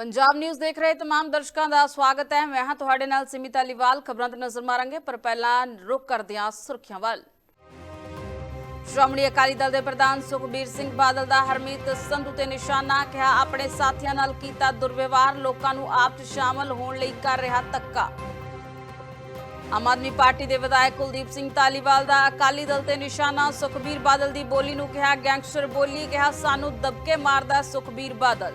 Punjab news ਦੇਖ ਰਹੇ तमाम ਦਰਸ਼ਕਾਂ ਦਾ ਸਵਾਗਤ ਹੈ ਮੈਂ ਹਾਂ ਤੁਹਾਡੇ ਨਾਲ ਸਿਮਿਤ ਅਲੀਵਾਲ ਖਬਰਾਂ ਤੇ ਨਜ਼ਰ ਮਾਰਾਂਗੇ ਪਰ ਪਹਿਲਾਂ ਰੁਕ ਕਰਦੇ ਹਾਂ ਸੁਰਖੀਆਂ ਵੱਲ ਸ਼੍ਰੋਮਣੀ ਅਕਾਲੀ ਦਲ ਦੇ ਪ੍ਰਧਾਨ ਸੁਖਬੀਰ ਸਿੰਘ ਬਾਦਲ ਦਾ ਹਰਮੀਤ ਸੰਧੂ ਤੇ ਨਿਸ਼ਾਨਾ ਕਿਹਾ ਆਪਣੇ ਸਾਥੀਆਂ ਨਾਲ ਕੀਤਾ ਦੁਰਵਿਵਹਾਰ ਲੋਕਾਂ ਨੂੰ ਆਪ 'ਚ ਸ਼ਾਮਲ ਹੋਣ ਲਈ ਕਰ ਰਿਹਾ ਧੱਕਾ ਆਮ ਆਦਮੀ ਪਾਰਟੀ ਦੇ ਵਿਧਾਇਕ ਕੁਲਦੀਪ ਸਿੰਘ ਧਾਲੀਵਾਲ ਦਾ ਅਕਾਲੀ ਦਲ ਤੇ ਨਿਸ਼ਾਨਾ ਸੁਖਬੀਰ ਬਾਦਲ ਦੀ ਬੋਲੀ ਨੂੰ ਕਿਹਾ ਗੈਂਗਸਟਰ ਬੋਲੀ ਕਿਹਾ ਸਾਨੂੰ ਦਬਕੇ ਮਾਰਦਾ ਸੁਖਬੀਰ ਬਾਦਲ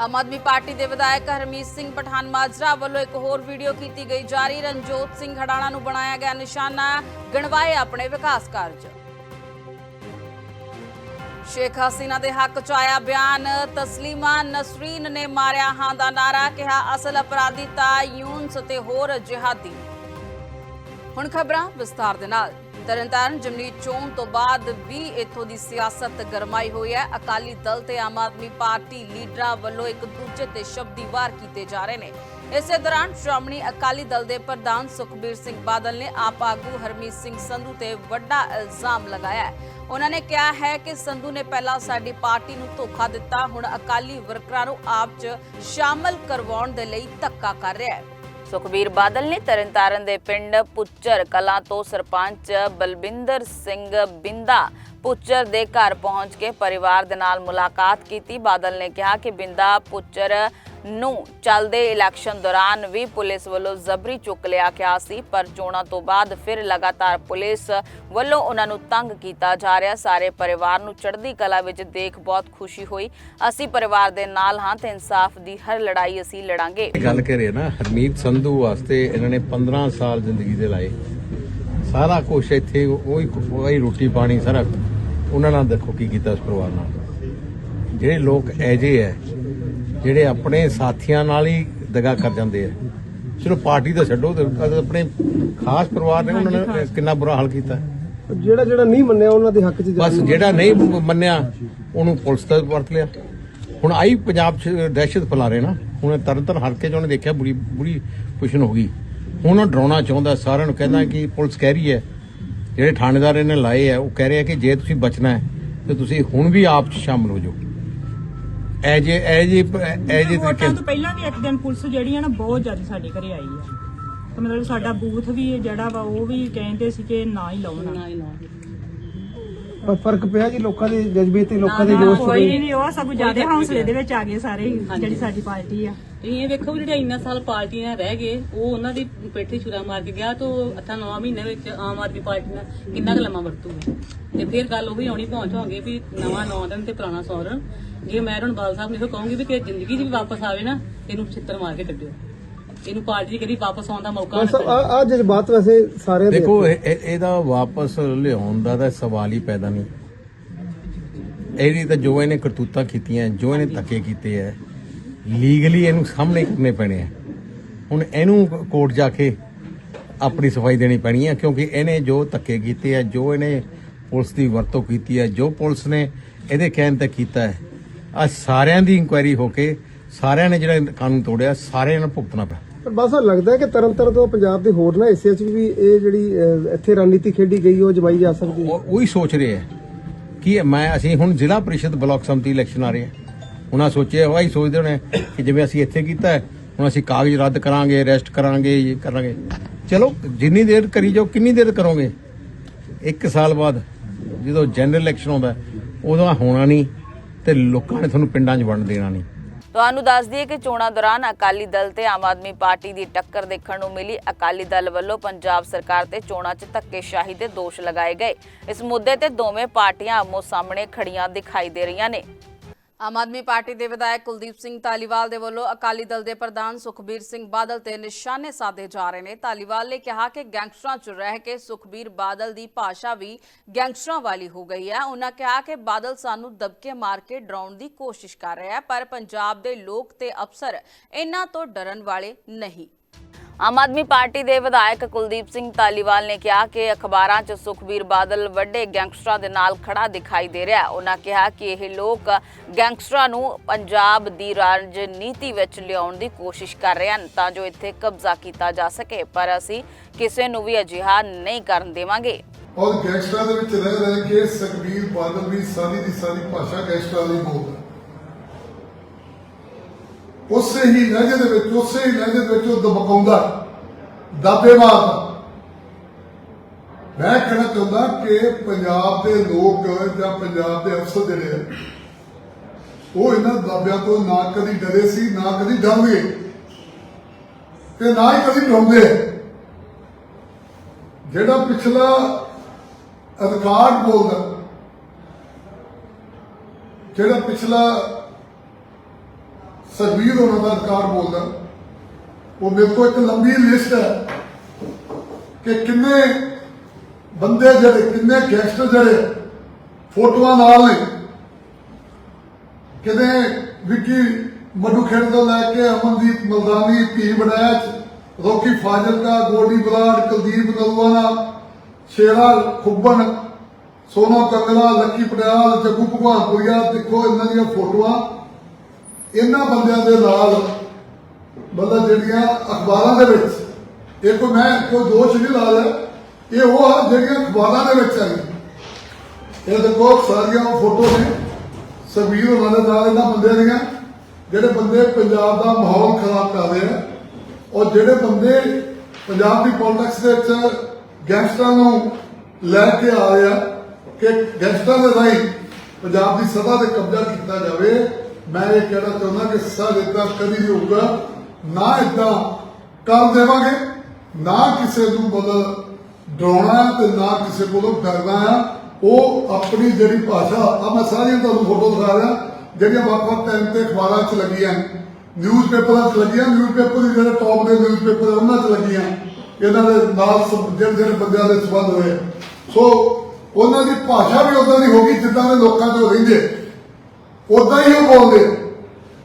ਆਮ ਆਦਮੀ ਪਾਰਟੀ ਦੇ ਵਿਧਾਇਕ ਹਰਮੀਤ ਸਿੰਘ ਪਠਾਨ ਮਾਜਰਾ ਵੱਲੋਂ ਇੱਕ ਹੋਰ ਵੀਡੀਓ ਕੀਤੀ ਗਈ, ਜਾਰੀ ਰਣਜੋਤ ਸਿੰਘ ਹੜਾਣਾ ਨੂੰ ਬਣਾਇਆ ਗਿਆ ਨਿਸ਼ਾਨਾ, ਗਣਵਾਏ ਆਪਣੇ ਵਿਕਾਸ ਕਾਰਜ। ਸ਼ੇਖ ਹਸੀਨਾ ਦੇ ਹੱਕ ਚ ਆਇਆ ਬਿਆਨ, ਤਸਲੀਮਾ, ਨਸਰੀਨ ਨੇ ਮਾਰਿਆ ਹਾਂ ਦਾ ਨਾਰਾ, ਕਿਹਾ ਅਸਲ ਅਪਰਾਧੀ ਤਾਂ ਯੂਨਸ ਤੇ ਹੋਰ ਜਿਹਾਦੀ। ਹੁਣ ਖਬਰਾਂ ਵਿਸਤਾਰ ਦੇ ਨਾਲ। ਤਰਨਤਾਰਨ ਜਮਨੀਤ ਚੋਣ ਤੋਂ ਬਾਅਦ ਵੀ ਇੱਥੋਂ ਦੀ ਸਿਆਸਤ ਗਰਮਾਈ ਹੋਈ ਹੈ। ਅਕਾਲੀ ਦਲ ਤੇ ਆਮ ਆਦਮੀ ਪਾਰਟੀ ਲੀਡਰਾਂ ਵੱਲੋਂ ਇੱਕ ਦੂਜੇ ਤੇ ਸ਼ਬਦੀ ਵਾਰ ਕੀਤੇ ਜਾ ਰਹੇ ਨੇ। ਇਸੇ ਦੌਰਾਨ ਸ਼੍ਰੋਮਣੀ ਅਕਾਲੀ ਦਲ ਦੇ ਪ੍ਰਧਾਨ ਸੁਖਬੀਰ ਸਿੰਘ ਬਾਦਲ ਨੇ ਆਪ ਆਗੂ ਹਰਮੀਤ ਸਿੰਘ ਸੰਧੂ ਤੇ ਵੱਡਾ ਇਲਜ਼ਾਮ ਲਗਾਇਆ ਹੈ। ਉਹਨਾਂ ਨੇ ਕਿਹਾ ਹੈ ਕਿ ਸੰਧੂ ਨੇ ਪਹਿਲਾਂ ਸਾਡੀ ਪਾਰਟੀ ਨੂੰ ਧੋਖਾ ਦਿੱਤਾ, ਹੁਣ ਅਕਾਲੀ ਵਰਕਰਾਂ ਨੂੰ ਆਪ 'ਚ ਸ਼ਾਮਲ ਕਰਵਾਉਣ ਦੇ ਲਈ ਧੱਕਾ ਕਰ ਰਿਹਾ ਹੈ। ਸੁਖਬੀਰ ਬਾਦਲ ਨੇ ਤਰਨਤਾਰਨ ਦੇ ਪਿੰਡ ਪੁੱਚਰ ਕਲਾਂ ਤੋਂ ਸਰਪੰਚ ਬਲਬਿੰਦਰ ਸਿੰਘ ਬਿੰਦਾ ਪੁੱਚਰ ਦੇ ਘਰ ਪਹੁੰਚ ਕੇ ਪਰਿਵਾਰ ਦੇ ਨਾਲ ਮੁਲਾਕਾਤ ਕੀਤੀ। ਬਾਦਲ ਨੇ ਕਿਹਾ ਕਿ ਬਿੰਦਾ ਪੁੱਚਰ ਨੂੰ ਚੱਲਦੇ ਇਲੈਕਸ਼ਨ ਦੌਰਾਨ ਵੀ ਪੁਲਿਸ ਵੱਲੋਂ ਜ਼ਬਰੀ ਚੁੱਕ ਲਿਆ ਗਿਆ ਸੀ, ਪਰ ਚੋਣਾਂ ਤੋਂ ਬਾਅਦ ਫਿਰ ਲਗਾਤਾਰ ਪੁਲਿਸ ਵੱਲੋਂ ਉਹਨਾਂ ਨੂੰ ਤੰਗ ਕੀਤਾ ਜਾ ਰਿਹਾ। ਸਾਰੇ ਪਰਿਵਾਰ ਨੂੰ ਚੜ੍ਹਦੀ ਕਲਾ ਵਿੱਚ ਦੇਖ ਬਹੁਤ ਖੁਸ਼ੀ ਹੋਈ। ਅਸੀਂ ਪਰਿਵਾਰ ਦੇ ਨਾਲ ਹਾਂ ਤੇ ਇਨਸਾਫ ਦੀ ਹਰ ਲੜਾਈ ਅਸੀਂ ਲੜਾਂਗੇ। ਗੱਲ ਕਰੇ ਨਾ, ਹਰਮੀਤ ਸੰਧੂ ਵਾਸਤੇ ਇਹਨਾਂ ਨੇ 15 ਸਾਲ ਜ਼ਿੰਦਗੀ ਦੇ ਲਾਏ। ਸਾਰਾ ਕੁਝ ਇੱਥੇ ਉਹੀ ਉਹੀ ਰੋਟੀ ਪਾਣੀ ਸਾਰਾ ਉਹਨਾਂ ਨਾਲ ਦੇਖੋ ਕੀ ਕੀਤਾ ਉਸ ਪਰਿਵਾਰ ਨਾਲ। ਜਿਹੜੇ ਲੋਕ ਐਜੇ ਹੈ ਜਿਹੜੇ ਆਪਣੇ ਸਾਥੀਆਂ ਨਾਲ ਹੀ ਦਗਾ ਕਰ ਜਾਂਦੇ ਆ। ਚਲੋ ਪਾਰਟੀ ਤਾਂ ਛੱਡੋ ਤੇ ਆਪਣੇ ਖਾਸ ਪਰਿਵਾਰ ਨੇ ਉਹਨਾਂ ਨੇ ਕਿੰਨਾ ਬੁਰਾ ਹਾਲ ਕੀਤਾ। ਜਿਹੜਾ ਜਿਹੜਾ ਨਹੀਂ ਮੰਨਿਆ ਉਹਨਾਂ ਦੇ ਹੱਕ 'ਚ ਬਸ ਜਿਹੜਾ ਨਹੀਂ ਮੰਨਿਆ ਉਹਨੂੰ ਪੁਲਿਸ ਦਾ ਵਰਤ ਲਿਆ। ਹੁਣ ਆਈ ਪੰਜਾਬ 'ਚ ਦਹਿਸ਼ਤ ਫੈਲਾ ਰਹੇ ਨਾ ਹੁਣ ਤਰਨਤਨ ਹਲਕੇ 'ਚ ਉਹਨੇ ਦੇਖਿਆ ਬੁਰੀ ਬੁਰੀ ਪੁਸ਼ਨ ਹੋ ਗਈ। ਹੁਣ ਉਹ ਡਰਾਉਣਾ ਚਾਹੁੰਦਾ ਸਾਰਿਆਂ ਨੂੰ ਕਹਿੰਦਾ ਕਿ ਪੁਲਿਸ ਕਹਿ ਰਹੀ ਹੈ ਜਿਹੜੇ ਥਾਣੇਦਾਰ ਇਹਨੇ ਲਾਏ ਆ ਉਹ ਕਹਿ ਰਹੇ ਆ ਕਿ ਜੇ ਤੁਸੀਂ ਬਚਣਾ ਹੈ ਤੇ ਤੁਸੀਂ ਹੁਣ ਵੀ ਆਪ 'ਚ ਸ਼ਾਮਲ ਹੋ ਜਾਓ। ਐ ਜੇ ਐ ਜੇ ਐ ਜੇ ਵੋਟਾਂ ਤੋਂ ਪਹਿਲਾਂ ਵੀ ਇੱਕ ਦਿਨ ਪੁਲਿਸ ਜਿਹੜੀ ਆ ਨਾ ਬਹੁਤ ਜ਼ਿਆਦਾ ਸਾਡੇ ਘਰੇ ਆਈ ਆ। ਤੇ ਮਤਲਬ ਸਾਡਾ ਬੂਥ ਵੀ ਜਿਹੜਾ ਵਾ ਉਹ ਵੀ ਕਹਿੰਦੇ ਸੀ ਕਿ ਨਾ ਹੀ ਲਾਉਣਾ। ਪਰ ਫ਼ਰਕ ਪਿਆ ਜੀ ਲੋਕਾਂ ਦੇ ਜਜ਼ਬੇ ਤੇ ਲੋਕਾਂ ਦੇ ਜੋਸ਼ ਕੋਈ ਨਹੀਂ ਉਹ ਸਭ ਜ਼ਿਆਦਾ ਹੌਸਲੇ ਦੇ ਵਿੱਚ ਆ ਗਏ ਸਾਰੇ ਹੀ, ਜਿਹੜੀ ਸਾਡੀ ਪਾਰਟੀ ਆ। ਤੁਸੀਂ ਇਹ ਵੇਖੋ ਵੀ ਜਿਹੜੇ ਇੰਨਾ ਸਾਲ ਪਾਰਟੀਆਂ ਰਹਿ ਗਏ ਉਹ ਉਹਨਾਂ ਦੀ ਪੇਠੀ ਛੁਰਾ ਮਾਰ ਕੇ ਗਿਆ ਤੋਂ ਅੱਠਾਂ ਨੌਂ ਮਹੀਨੇ ਵਿੱਚ ਆਮ ਆਦਮੀ ਪਾਰਟੀ ਨਾਲ ਕਿੰਨਾ ਕੁ ਲੰਮਾ ਵਰਤੂਗਾ। ਤੇ ਫਿਰ ਗੱਲ ਉਹੀ ਆਉਣੀ ਪਹੁੰਚ ਹੋਗੇ ਵੀ ਨਵਾਂ ਨੌ ਦਿਨ ਤੇ ਪੁਰਾਣਾ ਸੌ ਦਿਨ ਜੇ ਮੈਂ ਹੁਣ ਬਾਲ ਸਾਹਿਬ ਨੂੰ ਇਹੋ ਕਹੂੰਗੀ ਵੀ ਕਿ ਜ਼ਿੰਦਗੀ 'ਚ ਵੀ ਵਾਪਸ ਆਵੇ ਨਾ ਇਹਨੂੰ ਛਿੱਤਰ ਮਾਰ ਕੇ ਕੱਢਿਓ। ਇਹਨੂੰ ਪਾਰਟੀ ਕਦੀ ਵਾਪਸ ਆਉਣ ਦਾ ਮੌਕਾ ਬਸ ਆ ਆ ਜਜ਼ਬਾਤ ਵੈਸੇ ਸਾਰਿਆਂ ਦੇ ਦੇਖੋ ਇਹ- ਇਹ- ਇਹਦਾ ਵਾਪਸ ਲਿਆਉਣ ਦਾ ਤਾਂ ਸਵਾਲ ਹੀ ਪੈਦਾ ਨਹੀਂ। ਇਹਦੀ ਤਾਂ ਜੋ ਇਹਨੇ ਕਰਤੂਤਾਂ ਕੀਤੀਆਂ ਜੋ ਇਹਨੇ ਧੱਕੇ ਕੀਤੇ ਐ ਲੀਗਲੀ ਇਹਨੂੰ ਸਾਹਮਣੇ ਕਰਨੇ ਪੈਣੇ ਆ ਹੁਣ ਇਹਨੂੰ ਕੋਰਟ ਜਾ ਕੇ ਆਪਣੀ ਸਫ਼ਾਈ ਦੇਣੀ ਪੈਣੀ ਹੈ ਕਿਉਂਕਿ ਇਹਨੇ ਜੋ ਧੱਕੇ ਕੀਤੇ ਆ ਜੋ ਇਹਨੇ ਪੁਲਿਸ ਦੀ ਵਰਤੋਂ ਕੀਤੀ ਹੈ ਜੋ ਪੁਲਿਸ ਨੇ ਇਹਦੇ ਕਹਿਣ ਤੇ ਕੀਤਾ ਹੈ ਆ ਸਾਰਿਆਂ ਦੀ ਇਨਕੁਆਇਰੀ ਹੋ ਕੇ ਸਾਰਿਆਂ ਨੇ ਜਿਹੜਾ ਕਾਨੂੰਨ ਤੋੜਿਆ ਸਾਰਿਆਂ ਨੂੰ ਭੁਗਤਣਾ ਪਿਆ। ਬਸ ਲੱਗਦਾ ਹੈ ਕਿ ਤਰਨਤਾਰਨ ਤੋਂ ਪੰਜਾਬ ਦੇ ਹੋਰ ਨਾ ਹਿੱਸਿਆਂ 'ਚ ਵੀ ਇਹ ਜਿਹੜੀ ਇੱਥੇ ਰਣਨੀਤੀ ਖੇਡੀ ਗਈ, ਉਹ ਜਮਾਈ ਜਾ ਸਕਦੀ ਹੈ। ਉਹੀ ਸੋਚ ਰਹੇ ਹੈ। ਕਿ ਮੈਂ ਅਸੀਂ ਹੁਣ ਜ਼ਿਲ੍ਹਾ ਪ੍ਰੀਸ਼ਦ ਬਲਾਕ ਸੰਮਤੀ ਇਲੈਕਸ਼ਨ ਆ ਰਹੇ ਹੈ। ਉਹਨਾਂ ਸੋਚਿਆ ਹੋਇਆ ਹੀ ਸੋਚਦੇ ਹੋਣੇ ਕਿ ਜਿਵੇਂ ਅਸੀਂ ਇੱਥੇ ਕੀਤਾ ਹੈ, ਹੁਣ ਅਸੀਂ ਕਾਗਜ਼ ਰੱਦ ਕਰਾਂਗੇ ਅਰੈਸਟ ਕਰਾਂਗੇ, ਇਹ ਕਰਾਂਗੇ। ਚਲੋ, ਜਿੰਨੀ ਦੇਰ ਕਰੀ ਜਾਓ, ਕਿੰਨੀ ਦੇਰ ਕਰੋਗੇ? ਇੱਕ ਸਾਲ ਬਾਅਦ ਜਦੋਂ ਜਨਰਲ ਇਲੈਕਸ਼ਨ ਆਉਂਦਾ ਉਦੋਂ ਹੋਣਾ ਨਹੀਂ ਤੇ ਲੋਕਾਂ ਨੇ ਤੁਹਾਨੂੰ ਪਿੰਡਾਂ 'ਚ ਵੰਡ ਦੇਣਾ ਨਹੀਂ। ਤੁਹਾਨੂੰ ਦੱਸ ਦਈਏ ਕਿ ਚੋਣਾਂ ਦੌਰਾਨ ਅਕਾਲੀ ਦਲ ਤੇ ਆਮ ਆਦਮੀ ਪਾਰਟੀ ਦੀ ਟੱਕਰ ਦੇਖਣ ਨੂੰ ਮਿਲੀ। ਅਕਾਲੀ ਦਲ ਵੱਲੋਂ ਪੰਜਾਬ ਸਰਕਾਰ ਤੇ ਚੋਣਾਂ 'ਚ ਧੱਕੇਸ਼ਾਹੀ ਦੇ ਦੋਸ਼ ਲਗਾਏ ਗਏ। ਇਸ ਮੁੱਦੇ ਤੇ ਦੋਵੇਂ ਪਾਰਟੀਆਂ ਆਮੋ ਸਾਹਮਣੇ ਖੜੀਆਂ ਦਿਖਾਈ ਦੇ ਰਹੀਆਂ ਨੇ। ਆਮ ਆਦਮੀ ਪਾਰਟੀ ਦੇ ਵਿਧਾਇਕ ਕੁਲਦੀਪ ਸਿੰਘ ਧਾਲੀਵਾਲ ਦੇ ਵੱਲੋਂ ਅਕਾਲੀ ਦਲ ਦੇ ਪ੍ਰਧਾਨ ਸੁਖਬੀਰ ਸਿੰਘ ਬਾਦਲ ਤੇ ਨਿਸ਼ਾਨੇ ਸਾਧੇ ਜਾ ਰਹੇ ਨੇ। ਧਾਲੀਵਾਲ ਨੇ ਕਿਹਾ ਕਿ ਗੈਂਗਸਟਰਾਂ 'ਚ ਰਹਿ ਕੇ ਸੁਖਬੀਰ ਬਾਦਲ ਦੀ ਭਾਸ਼ਾ ਵੀ ਗੈਂਗਸਟਰਾਂ ਵਾਲੀ ਹੋ ਗਈ ਹੈ। ਉਹਨਾਂ ਕਿਹਾ ਕਿ ਬਾਦਲ ਸਾਨੂੰ ਦਬਕੇ ਮਾਰ ਕੇ ਡਰਾਉਣ ਦੀ ਕੋਸ਼ਿਸ਼ ਕਰ ਰਿਹਾ ਹੈ, ਪਰ ਪੰਜਾਬ ਦੇ ਲੋਕ ਤੇ ਅਫਸਰ ਇਹਨਾਂ ਤੋਂ ਡਰਨ ਵਾਲੇ ਨਹੀਂ। ਆਮ ਆਦਮੀ ਪਾਰਟੀ ਦੇ ਵਿਧਾਇਕ ਕੁਲਦੀਪ ਸਿੰਘ ਧਾਲੀਵਾਲ ਨੇ ਕਿਹਾ ਕਿ ਅਖਬਾਰਾਂ 'ਚ ਸੁਖਬੀਰ ਬਾਦਲ ਵੱਡੇ ਗੈਂਗਸਟਰਾਂ ਦੇ ਨਾਲ ਖੜਾ ਦਿਖਾਈ ਦੇ ਰਿਹਾ ਉਹਨਾਂ ਕਿਹਾ ਕਿ ਇਹ ਲੋਕ ਗੈਂਗਸਟਰਾਂ ਨੂੰ ਪੰਜਾਬ ਦੀ ਰਾਜਨੀਤੀ ਵਿੱਚ ਲਿਆਉਣ ਦੀ ਕੋਸ਼ਿਸ਼ ਕਰ ਰਹੇ ਹਨ ਤਾਂ ਜੋ ਇੱਥੇ ਕਬਜ਼ਾ ਕੀਤਾ ਜਾ ਸਕੇ। ਪਰ ਅਸੀਂ ਕਿਸੇ ਨੂੰ ਵੀ ਅਜਿਹਾ ਨਹੀਂ ਕਰਨ ਦੇਵਾਂਗੇ। ਔਰ ਗੈਂਗਸਟਰਾਂ ਦੇ ਵਿੱਚ ਰਹਿ ਰਹਿ ਕੇ ਸੁਖਬੀਰ ਬਾਦਲ ਵੀ ਸਾਰੀ ਦੀ ਸਾਰੀ ਭਾਸ਼ਾ ਗੈਂਗਸਟਰਾਂ ਦੀ ਬੋਲਦਾ ਉਸੇ ਹੀ ਲਹਿਜੇ ਦੇ ਵਿੱਚ ਉਸੇ ਹੀ ਲਹਿਜੇ ਦੇ ਵਿੱਚ ਉਹ ਦਬਕਾਉਂਦਾ। ਦਾਬੇ ਮਾਰਦਾ ਮੈਂ ਕਹਿਣਾ ਚਾਹੁੰਦਾ ਕਿ ਪੰਜਾਬ ਦੇ ਲੋਕ ਜਾਂ ਪੰਜਾਬ ਦੇ ਅਫਸਰ ਜਿਹੜੇ ਆ, ਉਹ ਇਹਨਾਂ ਦਾਬਿਆਂ ਤੋਂ ਨਾ ਕਦੀ ਡਰੇ ਸੀ ਨਾ ਕਦੀ ਡਰਨਗੇ ਤੇ ਨਾ ਹੀ ਕਦੀ ਡਰਾਉਂਦੇ। ਜਿਹੜਾ ਪਿਛਲਾ ਅਧਿਕਾਰ ਬੋਲਦਾ ਜਿਹੜਾ ਪਿਛਲਾ ਸਰਵੀਰ ਹੋਣਾ ਦਾ ਅਧਿਕਾਰ ਬੋਲਦਾ। ਉਹ ਮੇਰੇ ਕੋਲ ਇੱਕ ਲੰਬੀ ਲਿਸਟ ਹੈ ਕਿ ਕਿੰਨੇ ਬੰਦੇ ਜਿਹੜੇ, ਕਿੰਨੇ ਗੈਂਗਸਟਰ ਜਿਹੜੇ ਫੋਟੋਆਂ ਨਾਲ ਨੇ। ਕਿਤੇ ਵਿੱਕੀ ਮੱਡੂ ਖੇਡ ਤੋਂ ਲੈ ਕੇ ਅਮਨਦੀਪ ਮਲਦਾਨੀ ਧੀ ਬੜੈਚ ਰੋਕੀ ਫਾਜ਼ਿਲਕਾ, ਗੋਡੀ ਬਰਾੜ ਕੁਲਦੀਪ ਨਲਵਾਨਾ ਸ਼ੇਰਾ ਖੁੱਬਣ, ਸੋਨਾ ਕੰਗਲਾ ਲੱਕੀ ਪਟਿਆਲ, ਜੱਗੂ ਭਗਵਾਨਪੁਰੀਆ ਦੇਖੋ ਇਹਨਾਂ ਦੀਆਂ ਫੋਟੋਆਂ। ਇਹਨਾਂ ਬੰਦਿਆਂ ਦੇ ਨਾਲ, ਮਤਲਬ ਜਿਹੜੀਆਂ ਅਖਬਾਰਾਂ ਦੇ ਵਿੱਚ ਇਹ ਕੋਈ ਮੈਂ ਕੋਈ ਦੋਸ਼ ਨਹੀਂ ਲਾ ਰਿਹਾ ਇਹ ਉਹ ਆ ਜਿਹੜੀਆਂ ਅਖਬਾਰਾਂ ਦੇ ਵਿੱਚ ਆਈਆਂ। ਇਹ ਦੇਖੋ, ਸਾਰੀਆਂ ਫੋਟੋ ਨੇ ਸਬੀਰ ਉਹਨਾਂ ਇਹਨਾਂ ਬੰਦਿਆਂ ਦੀਆਂ, ਜਿਹੜੇ ਬੰਦੇ ਪੰਜਾਬ ਦਾ ਮਾਹੌਲ ਖਰਾਬ ਕਰ ਰਹੇ ਆ, ਔਰ ਜਿਹੜੇ ਬੰਦੇ ਪੰਜਾਬ ਦੀ ਪੋਲਿਟਿਕਸ ਦੇ ਵਿੱਚ ਗੈਂਗਸਟਰਾਂ ਨੂੰ ਲੈ ਕੇ ਆ ਰਹੇ ਆ, ਕਿ ਗੈਂਗਸਟਰਾਂ ਦੇ ਰਾਹੀਂ ਪੰਜਾਬ ਦੀ ਸਭਾ ਤੇ ਕਬਜ਼ਾ ਕੀਤਾ ਜਾਵੇ ਮੈਂ ਇਹ ਕਹਿਣਾ ਚਾਹੁੰਦਾ ਕਿ ਸਰ ਇਦਾਂ ਕਦੀ ਨਹੀਂ ਹੋਊਗਾ, ਨਾ ਇਦਾਂ ਕਰ ਦੇਵਾਂਗੇ, ਨਾ ਕਿਸੇ ਨੂੰ ਬਦਲ ਡਰਾਉਣਾ ਤੇ ਨਾ ਕਿਸੇ ਕੋਲੋਂ ਡਰਨਾ ਹੈ। ਉਹ ਆਪਣੀ ਜਿਹੜੀ ਭਾਸ਼ਾ ਆ ਮੈਂ ਸਾਰੀਆਂ ਤੁਹਾਨੂੰ ਫੋਟੋ ਦਿਖਾ ਰਿਹਾ, ਜਿਹੜੀਆਂ ਵੱਖ-ਵੱਖ ਟਾਈਮ ਤੇ ਅਖਬਾਰਾਂ 'ਚ ਲੱਗੀਆਂ। ਨਿਊਜ਼ਪੇਪਰਾਂ 'ਚ ਲੱਗੀਆਂ ਨਿਊਜ਼ਪੇਪਰ ਦੇ ਜਿਹੜੇ ਟੌਪ ਦੇ ਨਿਊਜ਼ਪੇਪਰ ਉਹਨਾਂ 'ਚ ਲੱਗੀਆਂ। ਇਹਨਾਂ ਦੇ ਨਾਲ ਜਿਹੜੇ ਜਿਹੜੇ ਬੰਦਿਆਂ ਦੇ ਸਬੰਧ ਹੋਏ। ਸੋ ਉਹਨਾਂ ਦੀ ਭਾਸ਼ਾ ਵੀ ਉਦਾਂ ਦੀ ਹੋ ਗਈ ਜਿੱਦਾਂ ਦੇ ਲੋਕਾਂ 'ਚ ਰਹਿੰਦੇ। ਉਦਾਂ ਹੀ ਉਹ ਬੋਲਦੇ।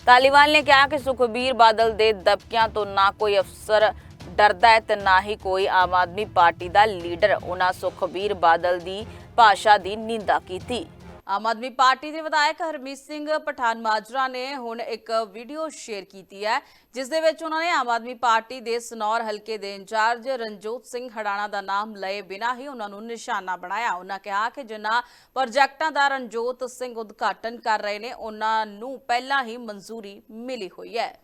ਤਾਲੀਵਾਲ ਨੇ ਕਿਹਾ ਕਿ ਸੁਖਬੀਰ ਬਾਦਲ ਦੇ ਦਬਕਿਆਂ ਤੋਂ ਨਾ ਕੋਈ ਅਫਸਰ ਡਰਦਾ ਹੈ ਤੇ ਨਾ ਹੀ ਕੋਈ ਆਮ ਆਦਮੀ ਪਾਰਟੀ ਦਾ ਲੀਡਰ। ਉਹਨਾਂ ਸੁਖਬੀਰ ਬਾਦਲ ਦੀ ਭਾਸ਼ਾ ਦੀ ਨਿੰਦਾ ਕੀਤੀ। ਆਮ ਆਦਮੀ ਪਾਰਟੀ ਦੇ ਵਿਧਾਇਕ ਹਰਮੀਤ ਸਿੰਘ ਪਠਾਨ ਮਾਜਰਾ ਨੇ ਹੁਣ ਇੱਕ ਵੀਡੀਓ ਸ਼ੇਅਰ ਕੀਤੀ ਹੈ, ਜਿਸ ਦੇ ਵਿੱਚ ਉਹਨਾਂ ਨੇ ਆਮ ਆਦਮੀ ਪਾਰਟੀ ਦੇ ਸਨੌਰ ਹਲਕੇ ਦੇ ਇੰਚਾਰਜ ਰਣਜੋਤ ਸਿੰਘ ਹੜਾਣਾ ਦਾ ਨਾਮ ਲਏ ਬਿਨਾਂ ਹੀ ਉਹਨਾਂ ਨੂੰ ਨਿਸ਼ਾਨਾ ਬਣਾਇਆ। ਉਹਨਾਂ ਕਿਹਾ ਕਿ ਜਿਨ੍ਹਾਂ ਪ੍ਰੋਜੈਕਟਾਂ ਦਾ ਰਣਜੋਤ ਸਿੰਘ ਉਦਘਾਟਨ ਕਰ ਰਹੇ ਨੇ, ਉਹਨਾਂ ਨੂੰ ਪਹਿਲਾਂ ਹੀ ਮਨਜ਼ੂਰੀ ਮਿਲੀ ਹੋਈ ਹੈ।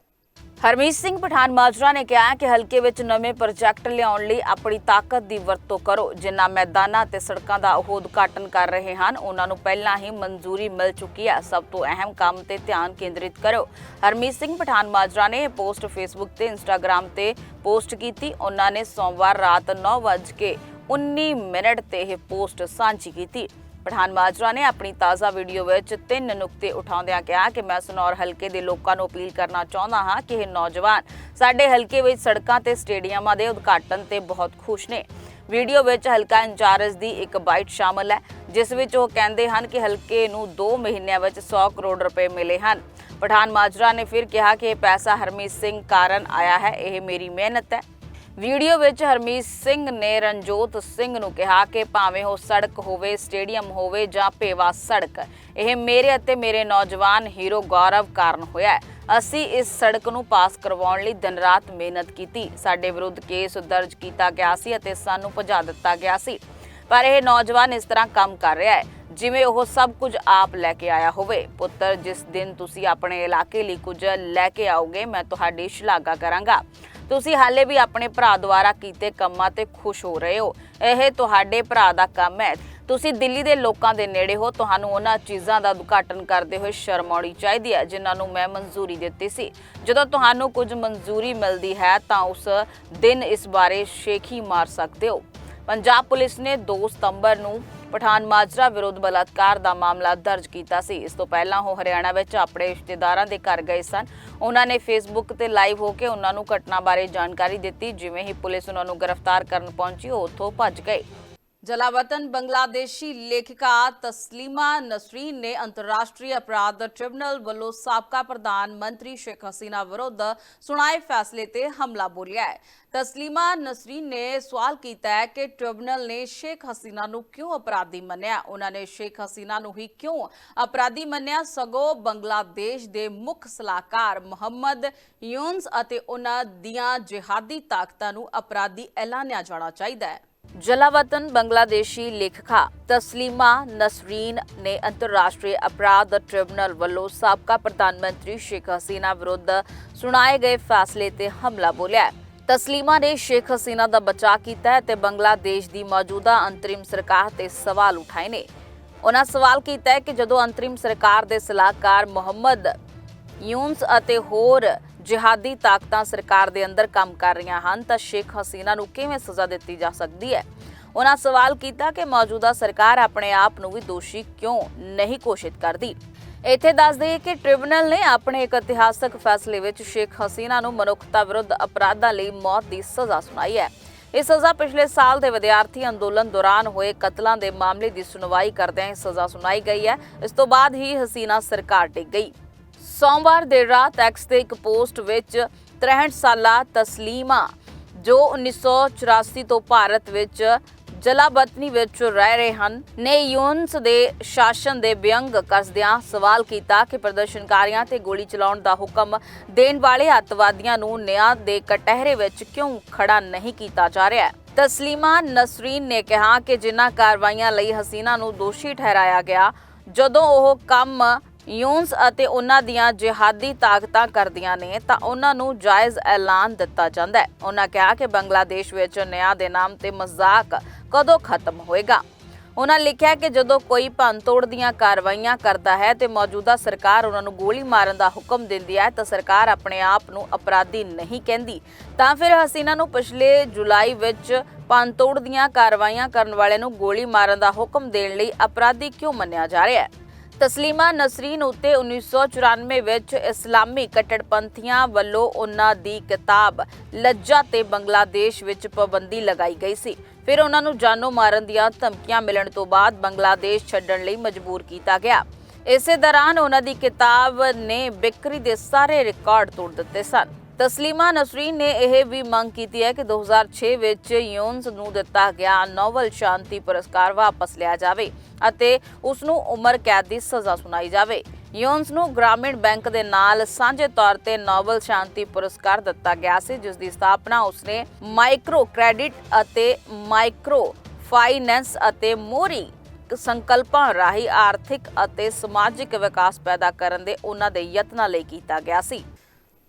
ਹਰਮੀਤ ਸਿੰਘ ਪਠਾਨ ਮਾਜਰਾ ਨੇ ਕਿਹਾ ਕਿ ਹਲਕੇ ਵਿੱਚ ਨਵੇਂ ਪ੍ਰੋਜੈਕਟ ਲਿਆਉਣ ਲਈ ਆਪਣੀ ਤਾਕਤ ਦੀ ਵਰਤੋਂ ਕਰੋ। ਜਿਨ੍ਹਾਂ ਮੈਦਾਨਾਂ ਤੇ ਸੜਕਾਂ ਦਾ ਉਹ ਉਦਘਾਟਨ ਕਰ ਰਹੇ ਹਨ, ਉਹਨਾਂ ਨੂੰ ਪਹਿਲਾਂ ਹੀ ਮਨਜ਼ੂਰੀ ਮਿਲ ਚੁੱਕੀ ਹੈ। ਸਭ ਤੋਂ ਅਹਿਮ ਕੰਮ ਤੇ ਧਿਆਨ ਕੇਂਦਰਿਤ ਕਰੋ। ਹਰਮੀਤ ਸਿੰਘ ਪਠਾਨ ਮਾਜਰਾ ਨੇ ਇਹ ਪੋਸਟ ਫੇਸਬੁੱਕ ਤੇ ਇੰਸਟਾਗ੍ਰam ਤੇ ਪੋਸਟ ਕੀਤੀ। ਉਹਨਾਂ ਨੇ ਸੋਮਵਾਰ ਰਾਤ 9:19 ਮਿੰਟ ਤੇ ਇਹ ਪੋਸਟ ਸਾਂਝੀ ਕੀਤੀ। ਪਠਾਨ ਮਾਜਰਾ ਨੇ ਆਪਣੀ ਤਾਜ਼ਾ ਵੀਡੀਓ ਵਿੱਚ ਤਿੰਨ ਨੁਕਤੇ ਉਠਾਉਂਦਿਆਂ ਕਿਹਾ ਕਿ ਮੈਂ ਸਨੌਰ ਹਲਕੇ ਦੇ ਲੋਕਾਂ ਨੂੰ ਅਪੀਲ ਕਰਨਾ ਚਾਹੁੰਦਾ ਹਾਂ ਕਿ ਇਹ ਨੌਜਵਾਨ ਸਾਡੇ ਹਲਕੇ ਵਿੱਚ ਸੜਕਾਂ ਤੇ ਸਟੇਡੀਅਮਾਂ ਦੇ ਉਦਘਾਟਨ ਤੇ ਬਹੁਤ ਖੁਸ਼ ਨੇ। ਵੀਡੀਓ ਵਿੱਚ ਹਲਕਾ ਇੰਚਾਰਜ ਦੀ ਇੱਕ ਬਾਈਟ ਸ਼ਾਮਲ ਹੈ, ਜਿਸ ਵਿੱਚ ਉਹ ਕਹਿੰਦੇ ਹਨ ਕਿ ਹਲਕੇ ਨੂੰ 2 ਮਹੀਨਿਆਂ ਵਿੱਚ 100 ਕਰੋੜ ਰੁਪਏ ਮਿਲੇ ਹਨ। ਪਠਾਨ ਮਾਜਰਾ ਨੇ ਫਿਰ ਕਿਹਾ ਕਿ ਇਹ ਪੈਸਾ ਹਰਮੀਤ ਸਿੰਘ ਕਾਰਨ ਆਇਆ ਹੈ, ਇਹ ਮੇਰੀ ਮਿਹਨਤ ਹੈ। ਵੀਡੀਓ ਵਿੱਚ ਹਰਮੀਤ ਸਿੰਘ ਨੇ ਰਣਜੋਤ ਸਿੰਘ ਨੂੰ ਕਿਹਾ ਕਿ ਭਾਵੇਂ ਉਹ ਸੜਕ ਹੋਵੇ, ਸਟੇਡੀਅਮ ਹੋਵੇ ਜਾਂ ਭੇਵਾ ਸੜਕ, ਇਹ ਮੇਰੇ ਅਤੇ ਮੇਰੇ ਨੌਜਵਾਨ ਹੀਰੋ ਗੌਰਵ ਕਾਰਨ ਹੋਇਆ ਹੈ। ਅਸੀਂ ਇਸ ਸੜਕ ਨੂੰ ਪਾਸ ਕਰਵਾਉਣ ਲਈ ਦਿਨ ਰਾਤ ਮਿਹਨਤ ਕੀਤੀ। ਸਾਡੇ ਵਿਰੁੱਧ ਕੇਸ ਦਰਜ ਕੀਤਾ ਗਿਆ ਸੀ ਅਤੇ ਸਾਨੂੰ ਭਜਾ ਦਿੱਤਾ ਗਿਆ ਸੀ। ਪਰ ਇਹ ਨੌਜਵਾਨ ਇਸ ਤਰ੍ਹਾਂ ਕੰਮ ਕਰ ਰਿਹਾ ਹੈ, ਜਿਵੇਂ ਉਹ ਸਭ ਕੁਝ ਆਪ ਲੈ ਕੇ ਆਇਆ ਹੋਵੇ। ਪੁੱਤਰ, ਜਿਸ ਦਿਨ ਤੁਸੀਂ ਆਪਣੇ ਇਲਾਕੇ ਲਈ ਕੁਝ ਲੈ ਕੇ ਆਓਗੇ, ਮੈਂ ਤੁਹਾਡੀ ਸ਼ਲਾਘਾ ਕਰਾਂਗਾ। ਤੁਸੀਂ ਹਾਲੇ ਵੀ ਆਪਣੇ ਭਰਾ ਦੁਆਰਾ ਕੀਤੇ ਕੰਮਾਂ ਤੇ ਖੁਸ਼ ਹੋ ਰਹੇ ਹੋ। ਇਹ ਤੁਹਾਡੇ ਭਰਾ ਦਾ ਕੰਮ ਹੈ। ਤੁਸੀਂ ਦਿੱਲੀ ਦੇ ਲੋਕਾਂ ਦੇ ਨੇੜੇ ਹੋ। ਤੁਹਾਨੂੰ ਉਹਨਾਂ ਚੀਜ਼ਾਂ ਦਾ ਉਦਘਾਟਨ ਕਰਦੇ ਹੋਏ ਸ਼ਰਮ ਆਉਣੀ ਚਾਹੀਦੀ ਹੈ, ਜਿਨ੍ਹਾਂ ਨੂੰ ਮੈਂ ਮਨਜ਼ੂਰੀ ਦਿੱਤੀ ਸੀ। ਜਦੋਂ ਤੁਹਾਨੂੰ ਕੁਝ ਮਨਜ਼ੂਰੀ ਮਿਲਦੀ ਹੈ, ਤਾਂ ਉਸ ਦਿਨ ਇਸ ਬਾਰੇ ਸ਼ੇਖੀ ਮਾਰ ਸਕਦੇ ਹੋ। ਪੰਜਾਬ ਪੁਲਿਸ ਨੇ 2 ਸਤੰਬਰ ਨੂੰ ਪਠਾਨ ਮਾਜਰਾ ਵਿਰੁੱਧ ਬਲਾਤਕਾਰ ਦਾ ਮਾਮਲਾ ਦਰਜ ਕੀਤਾ ਸੀ। ਇਸ ਤੋਂ ਪਹਿਲਾਂ ਉਹ ਹਰਿਆਣਾ ਵਿੱਚ ਆਪਣੇ ਰਿਸ਼ਤੇਦਾਰਾਂ ਦੇ ਘਰ ਗਏ ਸਨ। ਉਹਨਾਂ ਨੇ ਫੇਸਬੁੱਕ ਤੇ ਲਾਈਵ ਹੋ ਕੇ ਉਹਨਾਂ ਨੂੰ ਘਟਨਾ ਬਾਰੇ ਜਾਣਕਾਰੀ ਦਿੱਤੀ। ਜਿਵੇਂ ਹੀ ਪੁਲਿਸ ਉਹਨਾਂ ਨੂੰ ਗ੍ਰਿਫਤਾਰ ਕਰਨ ਪਹੁੰਚੀ, ਉਹ ਉੱਥੋਂ ਭੱਜ ਗਏ। ਜਲਾਵਤਨ ਬੰਗਲਾਦੇਸ਼ੀ ਲੇਖਿਕਾ ਤਸਲੀਮਾ ਨਸਰੀਨ ਨੇ ਅੰਤਰਰਾਸ਼ਟਰੀ ਅਪਰਾਧ ਟ੍ਰਿਬਿਊਨਲ ਵੱਲੋਂ ਸਾਬਕਾ ਪ੍ਰਧਾਨ ਮੰਤਰੀ ਸ਼ੇਖ ਹਸੀਨਾ ਵਿਰੁੱਧ ਸੁਣਾਏ ਫੈਸਲੇ ਤੇ ਹਮਲਾ ਬੋਲਿਆ ਹੈ। ਤਸਲੀਮਾ ਨਸਰੀਨ ਨੇ ਸਵਾਲ ਕੀਤਾ ਹੈ ਕਿ ਟ੍ਰਿਬਿਊਨਲ ਨੇ ਸ਼ੇਖ ਹਸੀਨਾ ਨੂੰ ਕਿਉਂ ਅਪਰਾਧੀ ਮੰਨਿਆ? ਉਹਨਾਂ ਨੇ ਸ਼ੇਖ ਹਸੀਨਾ ਨੂੰ ਹੀ ਕਿਉਂ ਅਪਰਾਧੀ ਮੰਨਿਆ? ਸਗੋਂ ਬੰਗਲਾਦੇਸ਼ ਦੇ ਮੁੱਖ ਸਲਾਹਕਾਰ ਮੁਹੰਮਦ ਯੂਨਸ ਅਤੇ ਉਹਨਾਂ ਦੀਆਂ ਜਿਹਾਦੀ ਤਾਕਤਾਂ ਨੂੰ ਅਪਰਾਧੀ ਐਲਾਨਿਆ ਜਾਣਾ ਚਾਹੀਦਾ ਹੈ। ਜਲਾਵਤਨ ਬੰਗਲਾਦੇਸ਼ੀ ਲੇਖਕਾ ਤਸਲੀਮਾ ਨਸਰੀਨ ਨੇ ਅੰਤਰਰਾਸ਼ਟਰੀ ਅਪਰਾਧ ਟ੍ਰਿਬਿਊਨਲ ਵੱਲੋਂ ਸਾਬਕਾ ਪ੍ਰਧਾਨ ਮੰਤਰੀ ਸ਼ੇਖ ਹਸੀਨਾ ਵਿਰੁੱਧ ਸੁਣਾਏ ਗਏ ਫੈਸਲੇ ਤੇ ਹਮਲਾ ਬੋਲਿਆ ਤਸਲੀਮਾ ਨੇ ਸ਼ੇਖ ਹਸੀਨਾ ਦਾ ਬਚਾਅ ਕੀਤਾ ਤੇ ਬੰਗਲਾਦੇਸ਼ ਦੀ ਮੌਜੂਦਾ ਅੰਤਰਿਮ ਸਰਕਾਰ ਤੇ ਸਵਾਲ ਉਠਾਏ ਨੇ। ਉਹਨਾਂ ਸਵਾਲ ਕੀਤਾ ਕਿ ਜਦੋਂ ਅੰਤਰਿਮ ਸਰਕਾਰ ਦੇ ਸਲਾਹਕਾਰ ਮੁਹੰਮਦ ਯੂਨਸ ਅਤੇ ਹੋਰ ਜਿਹਾਦੀ ਤਾਕਤਾਂ ਸਰਕਾਰ ਦੇ ਅੰਦਰ ਕੰਮ ਕਰ ਰਹੀਆਂ ਹਨ, ਤਾਂ ਸ਼ੇਖ ਹਸੀਨਾ ਨੂੰ ਕਿਵੇਂ ਸਜ਼ਾ ਦਿੱਤੀ ਜਾ ਸਕਦੀ ਹੈ? ਉਹਨਾਂ ਸਵਾਲ ਕੀਤਾ ਕਿ ਮੌਜੂਦਾ ਸਰਕਾਰ ਆਪਣੇ ਆਪ ਨੂੰ ਵੀ ਦੋਸ਼ੀ ਕਿਉਂ ਨਹੀਂ ਘੋਸ਼ਿਤ ਕਰਦੀ? ਇੱਥੇ ਦੱਸ ਦਈਏ ਕਿ ਟ੍ਰਿਬਿਊਨਲ ਨੇ ਆਪਣੇ ਇੱਕ ਇਤਿਹਾਸਕ ਫੈਸਲੇ ਵਿੱਚ ਸ਼ੇਖ ਹਸੀਨਾ ਨੂੰ ਮਨੁੱਖਤਾ ਵਿਰੁੱਧ ਅਪਰਾਧਾਂ ਲਈ ਮੌਤ ਦੀ ਸਜ਼ਾ ਸੁਣਾਈ ਹੈ। ਇਹ ਸਜ਼ਾ ਪਿਛਲੇ ਸਾਲ ਦੇ ਵਿਦਿਆਰਥੀ ਅੰਦੋਲਨ ਦੌਰਾਨ ਹੋਏ ਕਤਲਾਂ ਦੇ ਮਾਮਲੇ ਦੀ ਸੁਣਵਾਈ ਕਰਦਿਆਂ ਇਹ ਸਜ਼ਾ ਸੁਣਾਈ ਗਈ ਹੈ। ਇਸ ਤੋਂ ਬਾਅਦ ਹੀ ਹਸੀਨਾ ਸਰਕਾਰ ਡਿੱਗ ਗਈ। ਸੋਮਵਾਰ ਦੇਰ ਰਾਤ ਐਕਸ ਤੇ ਇੱਕ ਪੋਸਟ ਵਿੱਚ 63 ਸਾਲਾ ਤਸਲੀਮਾ, ਜੋ 1984 ਤੋਂ ਭਾਰਤ ਵਿੱਚ ਜਲਾਬਤਨੀ ਵਿੱਚ ਰਹਿ ਰਹੇ ਹਨ, ਨੇ ਯੂਨਸ ਦੇ ਸ਼ਾਸਨ ਦੇ ਵਿਅੰਗ ਕਰਦਿਆਂ ਸਵਾਲ ਕੀਤਾ ਕਿ ਪ੍ਰਦਰਸ਼ਨਕਾਰੀਆਂ ਤੇ ਗੋਲੀ ਚਲਾਉਣ ਦਾ ਹੁਕਮ ਦੇਣ ਵਾਲੇ ਅੱਤਵਾਦੀਆਂ ਨੂੰ ਨਿਆਂ ਦੇ ਕਟਹਿਰੇ ਵਿੱਚ ਕਿਉਂ ਖੜਾ ਨਹੀਂ ਕੀਤਾ ਜਾ ਰਿਹਾ ਤਸਲੀਮਾ ਨਸਰੀਨ ਨੇ ਕਿਹਾ ਕਿ ਜਿਨ੍ਹਾਂ ਕਾਰਵਾਈਆਂ ਲਈ ਹਸੀਨਾ ਨੂੰ ਦੋਸ਼ੀ ਠਹਿਰਾਇਆ ਗਿਆ, ਜਦੋਂ ਉਹ ਕੰਮ ਯੂਨਸ ਅਤੇ ਉਹਨਾਂ ਦੀਆਂ ਜਿਹਾਦੀ ਤਾਕਤਾਂ ਕਰਦੀਆਂ ਨੇ, ਤਾਂ ਉਹਨਾਂ ਨੂੰ ਜਾਇਜ਼ ਐਲਾਨ ਦਿੱਤਾ ਜਾਂਦਾ ਹੈ। ਉਹਨਾਂ ਕਿਹਾ ਕਿ ਬੰਗਲਾਦੇਸ਼ ਵਿੱਚ ਨਿਆਂ ਦੇ ਨਾਮ ਤੇ ਮਜ਼ਾਕ ਕਦੋਂ ਖਤਮ ਹੋਏਗਾ? ਉਹਨਾਂ ਲਿਖਿਆ ਕਿ ਜਦੋਂ ਕੋਈ ਭੰਨਤੋੜ ਦੀਆਂ ਕਾਰਵਾਈਆਂ ਕਰਦਾ ਹੈ ਤੇ ਮੌਜੂਦਾ ਸਰਕਾਰ ਉਹਨਾਂ ਨੂੰ ਗੋਲੀ ਮਾਰਨ ਦਾ ਹੁਕਮ ਦਿੰਦੀ ਹੈ, ਤਾਂ ਸਰਕਾਰ ਆਪਣੇ ਆਪ ਨੂੰ ਅਪਰਾਧੀ ਨਹੀਂ ਕਹਿੰਦੀ। ਤਾਂ ਫਿਰ ਹਸੀਨਾ ਨੂੰ ਪਿਛਲੇ ਜੁਲਾਈ ਵਿੱਚ ਭੰਨਤੋੜ ਦੀਆਂ ਕਾਰਵਾਈਆਂ ਕਰਨ ਵਾਲੇ ਨੂੰ ਗੋਲੀ ਮਾਰਨ ਦਾ ਹੁਕਮ ਦੇਣ ਲਈ ਅਪਰਾਧੀ ਕਿਉਂ ਮੰਨਿਆ ਜਾ ਰਿਹਾ ਹੈ? ਤਸਲੀਮਾ ਨਸਰੀਨ ਉੱਤੇ 1994 ਵਿੱਚ ਇਸਲਾਮੀ ਕੱਟੜਪੰਥੀਆਂ ਵੱਲੋਂ ਉਹਨਾਂ ਦੀ ਕਿਤਾਬ ਲੱਜਾ ਤੇ ਬੰਗਲਾਦੇਸ਼ ਵਿੱਚ ਪਾਬੰਦੀ ਲਗਾਈ ਗਈ ਸੀ। ਫਿਰ ਉਹਨਾਂ ਨੂੰ ਜਾਨੋਂ ਮਾਰਨ ਦੀਆਂ ਧਮਕੀਆਂ ਮਿਲਣ ਤੋਂ ਬਾਅਦ ਬੰਗਲਾਦੇਸ਼ ਛੱਡਣ ਲਈ ਮਜਬੂਰ ਕੀਤਾ ਗਿਆ। ਇਸੇ ਦੌਰਾਨ ਉਹਨਾਂ ਦੀ ਕਿਤਾਬ ਨੇ ਬਿਕਰੀ ਦੇ ਸਾਰੇ ਰਿਕਾਰਡ ਤੋੜ ਦਿੱਤੇ ਸਨ। ਤਸਲੀਮਾ ਨਸਰੀਨ ਨੇ ਇਹ ਵੀ ਮੰਗ ਕੀਤੀ ਹੈ ਕਿ 2006 ਵਿੱਚ ਯੂਨਸ ਨੂੰ ਦਿੱਤਾ ਗਿਆ ਨੋਬਲ ਸ਼ਾਂਤੀ ਪੁਰਸਕਾਰ ਵਾਪਸ ਲਿਆ ਜਾਵੇ ਅਤੇ ਉਸ ਨੂੰ ਉਮਰ ਕੈਦ ਦੀ ਸਜ਼ਾ ਸੁਣਾਈ ਜਾਵੇ। ਯੂਨਸ ਨੂੰ ਗ੍ਰਾਮੀਣ ਬੈਂਕ ਦੇ ਨਾਲ ਸਾਂਝੇ ਤੌਰ ਤੇ ਨੋਬਲ ਸ਼ਾਂਤੀ ਪੁਰਸਕਾਰ ਦਿੱਤਾ ਗਿਆ ਸੀ, ਜਿਸ ਦੀ ਸਥਾਪਨਾ ਉਸਨੇ ਮਾਈਕਰੋ ਕ੍ਰੈਡਿਟ ਅਤੇ ਮਾਈਕਰੋ ਫਾਈਨੈਂਸ ਅਤੇ ਮੋਰੀ ਸੰਕਲਪਾਂ ਰਾਹੀਂ ਆਰਥਿਕ ਅਤੇ ਸਮਾਜਿਕ ਵਿਕਾਸ ਪੈਦਾ ਕਰਨ ਦੇ ਉਹਨਾਂ ਦੇ ਯਤਨਾਂ ਲਈ ਕੀਤਾ ਗਿਆ ਸੀ।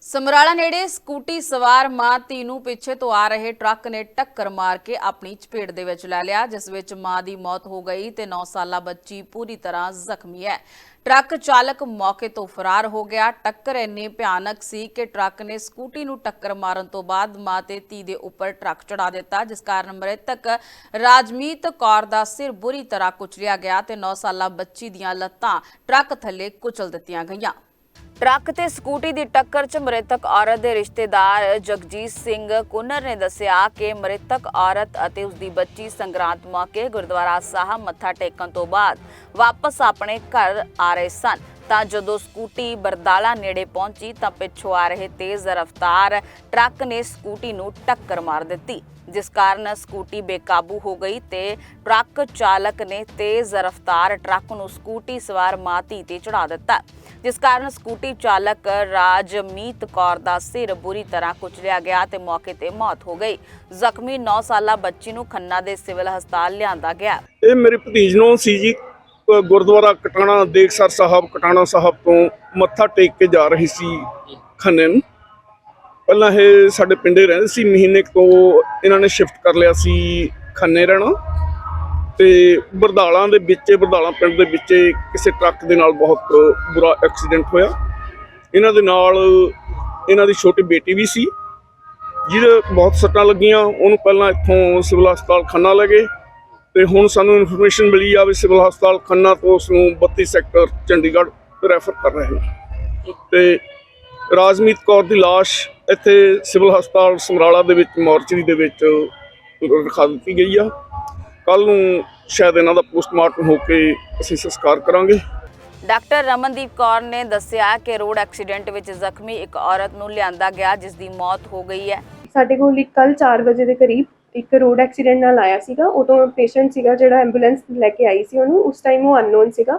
ਸਮਰਾਲਾ ਨੇੜੇ ਸਕੂਟੀ ਸਵਾਰ ਮਾਂ ਧੀ ਨੂੰ ਪਿੱਛੇ ਤੋਂ ਆ ਰਹੇ ਟਰੱਕ ਨੇ ਟੱਕਰ ਮਾਰ ਕੇ ਆਪਣੀ ਚਪੇਟ ਦੇ ਵਿੱਚ ਲੈ ਲਿਆ, ਜਿਸ ਵਿੱਚ ਮਾਂ ਦੀ ਮੌਤ ਹੋ ਗਈ ਤੇ 9 ਸਾਲਾ ਬੱਚੀ ਪੂਰੀ ਤਰ੍ਹਾਂ ਜ਼ਖਮੀ ਹੈ। ਟਰੱਕ ਚਾਲਕ ਮੌਕੇ ਤੋਂ ਫਰਾਰ ਹੋ ਗਿਆ। ਟੱਕਰ ਇੰਨੀ ਭਿਆਨਕ ਸੀ ਕਿ ਟਰੱਕ ਨੇ ਸਕੂਟੀ ਨੂੰ ਟੱਕਰ ਮਾਰਨ ਤੋਂ ਬਾਅਦ ਮਾਂ ਤੇ ਧੀ ਦੇ ਉੱਪਰ ਟਰੱਕ ਚੜਾ ਦਿੱਤਾ, ਜਿਸ ਕਾਰਨ ਮ੍ਰਿਤਕ ਰਾਜਮੀਤ ਕੌਰ ਦਾ ਸਿਰ ਬੁਰੀ ਤਰ੍ਹਾਂ ਕੁਚਲਿਆ ਗਿਆ ਤੇ 9 ਸਾਲਾ ਬੱਚੀ ਦੀਆਂ ਲੱਤਾਂ ਟਰੱਕ ਥੱਲੇ ਕੁਚਲ ਦਿੱਤੀਆਂ ਗਈਆਂ। ਟਰੱਕ ਤੇ ਸਕੂਟੀ ਦੀ ਟੱਕਰ 'ਚ ਮ੍ਰਿਤਕ ਔਰਤ ਦੇ ਰਿਸ਼ਤੇਦਾਰ ਜਗਜੀਤ ਸਿੰਘ ਕੁਨਰ ਨੇ ਦੱਸਿਆ ਕਿ ਮ੍ਰਿਤਕ ਔਰਤ ਅਤੇ ਉਸ ਦੀ ਬੱਚੀ ਸੰਗਰਾਂਦ ਮੌਕੇ ਗੁਰਦੁਆਰਾ ਸਾਹਿਬ ਮੱਥਾ ਟੇਕਣ ਤੋਂ ਬਾਅਦ ਵਾਪਸ ਆਪਣੇ ਘਰ ਆ ਰਹੇ ਸਨ। ਤਾਂ ਜਦੋਂ ਸਕੂਟੀ ਬਰਦਾਲਾ ਨੇੜੇ ਪਹੁੰਚੀ ਤਾਂ ਪਿੱਛੋਂ ਆ ਰਹੇ ਤੇਜ਼ ਰਫ਼ਤਾਰ ਟਰੱਕ ਨੇ ਸਕੂਟੀ ਨੂੰ ਟੱਕਰ ਮਾਰ ਦਿੱਤੀ, ਜਿਸ ਕਾਰਨ ਸਕੂਟੀ ਬੇਕਾਬੂ ਹੋ ਗਈ ਤੇ ਟਰੱਕ ਚਾਲਕ ਨੇ ਤੇਜ਼ ਰਫ਼ਤਾਰ ਟਰੱਕ ਨੂੰ ਸਕੂਟੀ ਸਵਾਰ ਮਾਤੀ ਤੇ ਚੜਾ ਦਿੱਤਾ। ਜਿਸ ਕਾਰਨ ਸਕੂਟੀ ਚਾਲਕ ਰਾਜਮੀਤ ਕੌਰ ਦਾ ਸਿਰ ਬੁਰੀ ਤਰ੍ਹਾਂ ਕੁਚਲਿਆ ਗਿਆ ਤੇ ਮੌਕੇ ਤੇ ਮੌਤ ਹੋ ਗਈ। ਜ਼ਖਮੀ 9 ਸਾਲਾ ਬੱਚੀ ਨੂੰ ਖੰਨਾ ਦੇ ਸਿਵਲ ਹਸਪਤਾਲ ਲਿਆਂਦਾ ਗਿਆ। ਇਹ ਮੇਰੇ ਭਤੀਜ ਨੂੰ ਸੀ ਜੀ। ਗੁਰਦੁਆਰਾ ਕਟਾਣਾ ਦੇਖਸਰ ਸਾਹਿਬ, ਕਟਾਣਾ ਸਾਹਿਬ ਤੋਂ ਮੱਥਾ ਟੇਕ ਕੇ ਜਾ ਰਹੀ ਸੀ ਖੰਨੇ ਨੂੰ। ਪਹਿਲਾਂ ਇਹ ਸਾਡੇ ਪਿੰਡੇ ਰਹਿੰਦੇ ਸੀ, ਮਹੀਨੇ ਤੋਂ ਇਹਨਾਂ ਨੇ ਸ਼ਿਫਟ ਕਰ ਲਿਆ ਸੀ ਖੰਨੇ ਰਹਿਣਾ। ਤੇ ਬਰਦਾਲਾਂ ਦੇ ਵਿੱਚ ਬਰਦਾਲਾਂ ਪਿੰਡ ਦੇ ਵਿੱਚ ਕਿਸੇ ਟਰੱਕ ਦੇ ਨਾਲ ਬਹੁਤ ਬੁਰਾ ਐਕਸੀਡੈਂਟ ਹੋਇਆ। ਇਹਨਾਂ ਦੇ ਨਾਲ ਇਹਨਾਂ ਦੀ ਛੋਟੀ ਬੇਟੀ ਵੀ ਸੀ, ਜਿਹਦੇ ਬਹੁਤ ਸੱਟਾਂ ਲੱਗੀਆਂ। ਉਹਨੂੰ ਪਹਿਲਾਂ ਇੱਥੋਂ ਸਿਵਲ ਹਸਪਤਾਲ ਖੰਨਾ ਲੈ ਗਏ ਤੇ ਹੁਣ ਸਾਨੂੰ ਇਨਫੋਰਮੇਸ਼ਨ ਮਿਲੀ ਆ ਵੀ ਸਿਵਲ ਹਸਪਤਾਲ ਖੰਨਾ ਤੋਂ ਉਸ ਨੂੰ 32 ਸੈਕਟਰ ਚੰਡੀਗੜ੍ਹ ਰੈਫਰ ਕਰ ਰਹੇ ਨੇ। ਤੇ ਰਾਜਮੀਤ ਕੌਰ ਦੀ ਲਾਸ਼ ਇੱਥੇ ਸਿਵਲ ਹਸਪਤਾਲ ਸਮਰਾਲਾ ਦੇ ਵਿੱਚ, ਮੋਰਚਰੀ ਦੇ ਵਿੱਚ ਰਖਾ ਦਿੱਤੀ ਗਈ ਆ। ਕੱਲ ਨੂੰ ਸ਼ਾਇਦ ਇਹਨਾਂ ਦਾ ਪੋਸਟਮਾਰਟਮ ਹੋ ਕੇ ਅਸੀਂ ਸੰਸਕਾਰ ਕਰਾਂਗੇ। ਡਾਕਟਰ ਰਮਨਦੀਪ ਕੌਰ ਨੇ ਦੱਸਿਆ ਕਿ ਰੋਡ ਐਕਸੀਡੈਂਟ ਵਿੱਚ ਜ਼ਖਮੀ ਇੱਕ ਔਰਤ ਨੂੰ ਲਿਆਂਦਾ ਗਿਆ ਜਿਸ ਦੀ ਮੌਤ ਹੋ ਗਈ ਹੈ। ਸਾਡੇ ਕੋਲ ਇੱਕ ਕੱਲ 4 ਵਜੇ ਦੇ ਕਰੀਬ ਇੱਕ ਰੋਡ ਐਕਸੀਡੈਂਟ ਨਾਲ ਆਇਆ ਸੀਗਾ। ਉਦੋਂ ਪੇਸ਼ੈਂਟ ਸੀਗਾ ਜਿਹੜਾ ਐਂਬੂਲੈਂਸ ਲੈ ਕੇ ਆਈ ਸੀ ਉਹਨੂੰ। ਉਸ ਟਾਈਮ ਉਹ ਅਨਨੋਨ ਸੀਗਾ।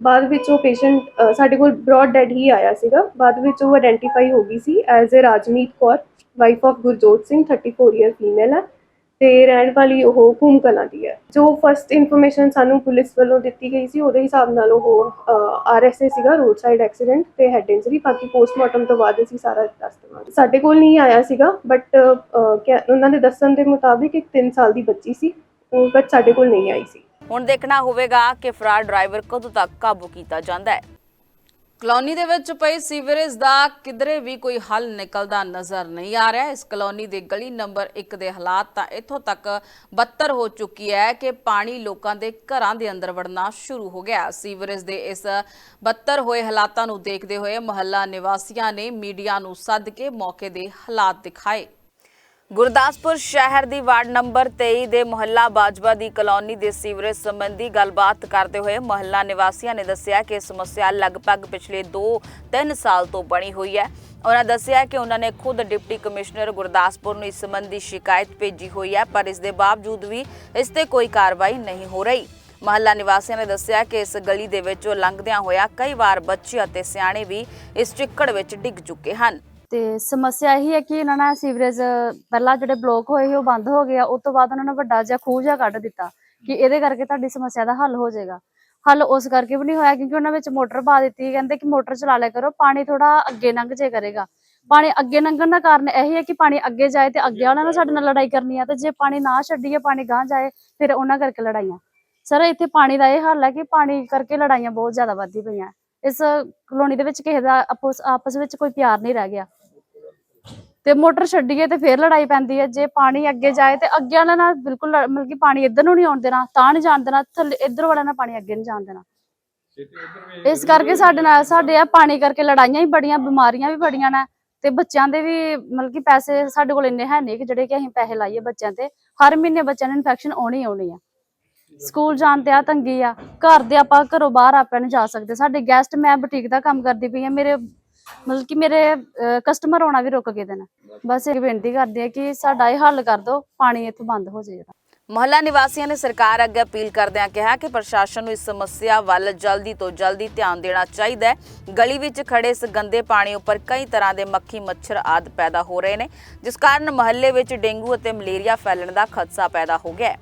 ਬਾਅਦ ਵਿੱਚ ਉਹ ਪੇਸ਼ੈਂਟ ਸਾਡੇ ਕੋਲ ਬ੍ਰੌਡ ਡੈਡ ਹੀ ਆਇਆ ਸੀਗਾ। ਬਾਅਦ ਵਿੱਚ ਉਹ ਆਇਡੈਂਟੀਫਾਈ ਹੋ ਗਈ ਸੀ as a Rajmeet Kaur wife of Gurjot Singh 34 year female ਹੈ। ਤੇ ਰਹਿਣ ਵਾਲੀ ਉਹ ਘੂਮ ਕਲਾਂ ਦੀ ਹੈ। ਜੋ ਫਸਟ ਇਨਫੋਰਮੇਸ਼ਨ ਸਾਨੂੰ ਪੁਲਿਸ ਵੱਲੋਂ ਦਿੱਤੀ ਗਈ ਸੀ, ਉਹਦੇ ਹਿਸਾਬ ਨਾਲ ਉਹ ਆਰਐਸਏ ਸੀਗਾ ਰੋਡ ਸਾਈਡ ਐਕਸੀਡੈਂਟ ਤੇ ਹੈਡ ਇੰਜਰੀ ਬਾਕੀ ਪੋਸਟਮਾਰਟਮ ਤੋਂ ਬਾਅਦ ਅਸੀਂ ਸਾਰਾ ਦੱਸ ਦੇਵਾਂਗੇ। ਸਾਡੇ ਕੋਲ ਨਹੀਂ ਆਇਆ ਸੀਗਾ ਬਟ ਉਹਨਾਂ ਦੇ ਦੱਸਣ ਦੇ ਮੁਤਾਬਿਕ ਇੱਕ 3 ਸਾਲ ਦੀ ਬੱਚੀ ਸੀ, ਉਹ ਬਟ ਸਾਡੇ ਕੋਲ ਨਹੀਂ ਆਈ ਸੀ। ਹੁਣ ਦੇਖਣਾ ਹੋਵੇਗਾ ਕਿ ਫਰਾਰ ਡਰਾਈਵਰ ਕਦੋਂ ਤੱਕ ਕਾਬੂ ਕੀਤਾ ਜਾਂਦਾ ਹੈ। ਕਲੋਨੀ ਦੇ ਵਿੱਚ ਪਈ ਸੀਵਰੇਜ ਦਾ ਕਿਧਰੇ ਵੀ ਕੋਈ ਹੱਲ ਨਿਕਲਦਾ ਨਜ਼ਰ ਨਹੀਂ ਆ ਰਿਹਾ। ਇਸ ਕਲੋਨੀ ਦੇ ਗਲੀ ਨੰਬਰ 1 ਦੇ ਹਾਲਾਤ ਤਾਂ ਇੱਥੋਂ ਤੱਕ ਬੱਤਰ ਹੋ ਚੁੱਕੀ ਹੈ ਕਿ ਪਾਣੀ ਲੋਕਾਂ ਦੇ ਘਰਾਂ ਦੇ ਅੰਦਰ ਵੜਨਾ ਸ਼ੁਰੂ ਹੋ ਗਿਆ। ਸੀਵਰੇਜ ਦੇ ਇਸ ਬੱਤਰ ਹੋਏ ਹਾਲਾਤਾਂ ਨੂੰ ਦੇਖਦੇ ਹੋਏ ਮੁਹੱਲਾ ਨਿਵਾਸੀਆਂ ਨੇ ਮੀਡੀਆ ਨੂੰ ਸੱਦ ਕੇ ਮੌਕੇ ਦੇ ਹਾਲਾਤ ਦਿਖਾਏ। ਗੁਰਦਾਸਪੁਰ ਸ਼ਹਿਰ ਦੀ ਵਾਰਡ ਨੰਬਰ 23 ਦੇ ਮੁਹੱਲਾ ਬਾਜਵਾ ਦੀ ਕਲੋਨੀ ਦੇ ਸੀਵਰੇਜ ਸੰਬੰਧੀ ਗੱਲਬਾਤ ਕਰਦੇ ਹੋਏ ਮੁਹੱਲਾ ਨਿਵਾਸੀਆਂ ਨੇ ਦੱਸਿਆ ਕਿ ਇਹ ਸਮੱਸਿਆ ਲਗਭਗ ਪਿਛਲੇ 2-3 ਸਾਲ ਤੋਂ ਬਣੀ ਹੋਈ ਹੈ। ਉਹਨਾਂ ਦੱਸਿਆ ਕਿ ਉਹਨਾਂ ਨੇ ਖੁਦ ਡਿਪਟੀ ਕਮਿਸ਼ਨਰ ਗੁਰਦਾਸਪੁਰ ਨੂੰ ਇਸ ਸੰਬੰਧੀ ਸ਼ਿਕਾਇਤ ਭੇਜੀ ਹੋਈ ਹੈ, ਪਰ ਇਸ ਦੇ ਬਾਵਜੂਦ ਵੀ ਇਸ ਤੇ ਕੋਈ ਕਾਰਵਾਈ ਨਹੀਂ ਹੋ ਰਹੀ। ਮਹੱਲਾ ਨਿਵਾਸੀਆਂ ਨੇ ਦੱਸਿਆ ਕਿ ਇਸ ਗਲੀ ਦੇ ਵਿੱਚੋਂ ਲੰਘਦਿਆਂ ਹੋਇਆ ਕਈ ਵਾਰ ਬੱਚੇ ਅਤੇ ਸਿਆਣੇ ਵੀ ਇਸ ਚਿੱਕੜ ਵਿੱਚ ਡਿੱਗ ਚੁੱਕੇ ਹਨ। ਤੇ ਸਮੱਸਿਆ ਇਹੀ ਹੈ ਕਿ ਇਹਨਾਂ ਨੇ ਸੀਵਰੇਜ, ਪਹਿਲਾਂ ਜਿਹੜੇ ਬਲੋਕ ਹੋਏ ਸੀ, ਉਹ ਬੰਦ ਹੋ ਗਿਆ ਉਸ ਤੋਂ ਬਾਅਦ ਉਹਨਾਂ ਨੇ ਵੱਡਾ ਜਿਹਾ ਖੂਹ ਜਿਹਾ ਕੱਢ ਦਿੱਤਾ ਕਿ ਇਹਦੇ ਕਰਕੇ ਤੁਹਾਡੀ ਸਮੱਸਿਆ ਦਾ ਹੱਲ ਹੋ ਜਾਏਗਾ। ਹੱਲ ਉਸ ਕਰਕੇ ਵੀ ਨਹੀਂ ਹੋਇਆ ਕਿਉਂਕਿ ਉਹਨਾਂ ਵਿੱਚ ਮੋਟਰ ਪਾ ਦਿੱਤੀ ਕਹਿੰਦੇ ਕਿ ਮੋਟਰ ਚਲਾ ਲਿਆ ਕਰੋ, ਪਾਣੀ ਥੋੜਾ ਅੱਗੇ ਲੰਘ ਜੇ ਕਰੇਗਾ। ਪਾਣੀ ਅੱਗੇ ਲੰਘਣ ਦਾ ਕਾਰਨ ਇਹੀ ਹੈ ਕਿ ਪਾਣੀ ਅੱਗੇ ਜਾਏ ਤੇ ਅੱਗੇ ਵਾਲਿਆਂ ਨਾਲ ਸਾਡੇ ਨਾਲ ਲੜਾਈ ਕਰਨੀ ਆ ਤੇ ਜੇ ਪਾਣੀ ਨਾ ਛੱਡੀਏ, ਪਾਣੀ ਗਾਂ ਜਾਏ, ਫਿਰ ਉਹਨਾਂ ਕਰਕੇ ਲੜਾਈਆਂ। ਸਰ, ਇੱਥੇ ਪਾਣੀ ਦਾ ਇਹ ਹੱਲ ਹੈ ਕਿ ਪਾਣੀ ਕਰਕੇ ਲੜਾਈਆਂ ਬਹੁਤ ਜ਼ਿਆਦਾ ਵੱਧਦੀ ਪਈਆਂ। ਇਸ ਕਲੋਨੀ ਦੇ ਵਿੱਚ ਕਿਸੇ ਦਾ ਆਪਸ ਆਪਸ ਵਿੱਚ ਕੋਈ ਪਿਆਰ ਨਹੀਂ ਰਹਿ ਗਿਆ। ਤੇ ਮੋਟਰ ਛੱਡੀਏ ਤੇ ਫੇਰ ਲੜਾਈ ਪੈਂਦੀ ਹੈ। ਜੇ ਪਾਣੀ ਅੱਗੇ ਜਾਏ ਤੇ ਅੱਗੇ ਵਾਲਿਆਂ ਨਾਲ ਬਿਲਕੁਲ ਲੜ- ਮਤਲਬ ਕਿ ਪਾਣੀ ਇੱਧਰ ਨੂੰ ਨਹੀਂ ਆਉਣ ਦੇਣਾ, ਤਾਂ ਨਹੀਂ ਜਾਣ ਦੇਣਾ, ਥੱਲੇ ਇੱਧਰ ਵਾਲਿਆਂ ਨਾਲ ਪਾਣੀ ਅੱਗੇ ਨਹੀਂ ਜਾਣ ਦੇਣਾ। ਇਸ ਕਰਕੇ ਸਾਡੇ ਨਾਲ, ਸਾਡੇ ਆ ਪਾਣੀ ਕਰਕੇ ਲੜਾਈਆਂ ਹੀ ਬੜੀਆਂ, ਬਿਮਾਰੀਆਂ ਵੀ ਬੜੀਆਂ ਨੇ ਤੇ ਬੱਚਿਆਂ ਦੇ ਵੀ ਮਤਲਬ ਕਿ ਪੈਸੇ ਸਾਡੇ ਕੋਲ ਇੰਨੇ ਹੈ ਨਹੀਂ ਕਿ ਜਿਹੜੇ ਕਿ ਅਸੀਂ ਪੈਸੇ ਲਾਈਏ ਬੱਚਿਆਂ ਤੇ। ਹਰ ਮਹੀਨੇ ਬੱਚਿਆਂ ਨੂੰ ਇਨਫੈਕਸ਼ਨ ਆਉਣੀ ਆਉਣੀ ਆ। ਸਕੂਲ ਜਾਣ ਤੇ ਆ ਤੰਗੀ ਆ। ਘਰ ਦੇ ਆਪਾਂ ਘਰੋਂ ਬਾਹਰ ਆਪਾਂ ਨਹੀਂ ਜਾ ਸਕਦੇ। ਸਾਡੇ ਗੈਸਟ ਮੈਂ ਬੁਟੀਕ ਦਾ ਕੰਮ ਕਰਦੀ ਪਈ ਆ ਮੇਰੇ ਮਤਲਬ ਕਿ ਮੇਰੇ ਕਸਟਮਰ ਆਉਣਾ ਵੀ ਰੁਕ ਗਏ ਦੇ ਨੇ। ਬਸ ਇੱਕ ਬੇਨਤੀ ਕਰਦੇ ਆ ਕਿ ਸਾਡਾ ਇਹ ਹੱਲ ਕਰ ਦਿਓ, ਪਾਣੀ ਇੱਥੋਂ ਬੰਦ ਹੋ ਜਾਏਗਾ ਮੁਹੱਲਾ ਨਿਵਾਸੀਆਂ ਨੇ ਸਰਕਾਰ ਅੱਗੇ ਅਪੀਲ ਕਰਦਿਆਂ ਕਿਹਾ ਕਿ ਪ੍ਰਸ਼ਾਸਨ ਨੂੰ ਇਸ ਸਮੱਸਿਆ ਵੱਲ ਜਲਦੀ ਤੋਂ ਜਲਦੀ ਧਿਆਨ ਦੇਣਾ ਚਾਹੀਦਾ ਹੈ। ਗਲੀ ਵਿੱਚ ਖੜੇ ਇਸ ਗੰਦੇ ਪਾਣੀ ਉੱਪਰ ਕਈ ਤਰ੍ਹਾਂ ਦੇ ਮੱਖੀ, ਮੱਛਰ ਆਦਿ ਪੈਦਾ ਹੋ ਰਹੇ ਨੇ, ਜਿਸ ਕਾਰਨ ਮੁਹੱਲੇ ਵਿੱਚ ਡੇਂਗੂ ਅਤੇ ਮਲੇਰੀਆ ਫੈਲਣ ਦਾ ਖਦਸ਼ਾ ਪੈਦਾ ਹੋ ਗਿਆ ਹੈ।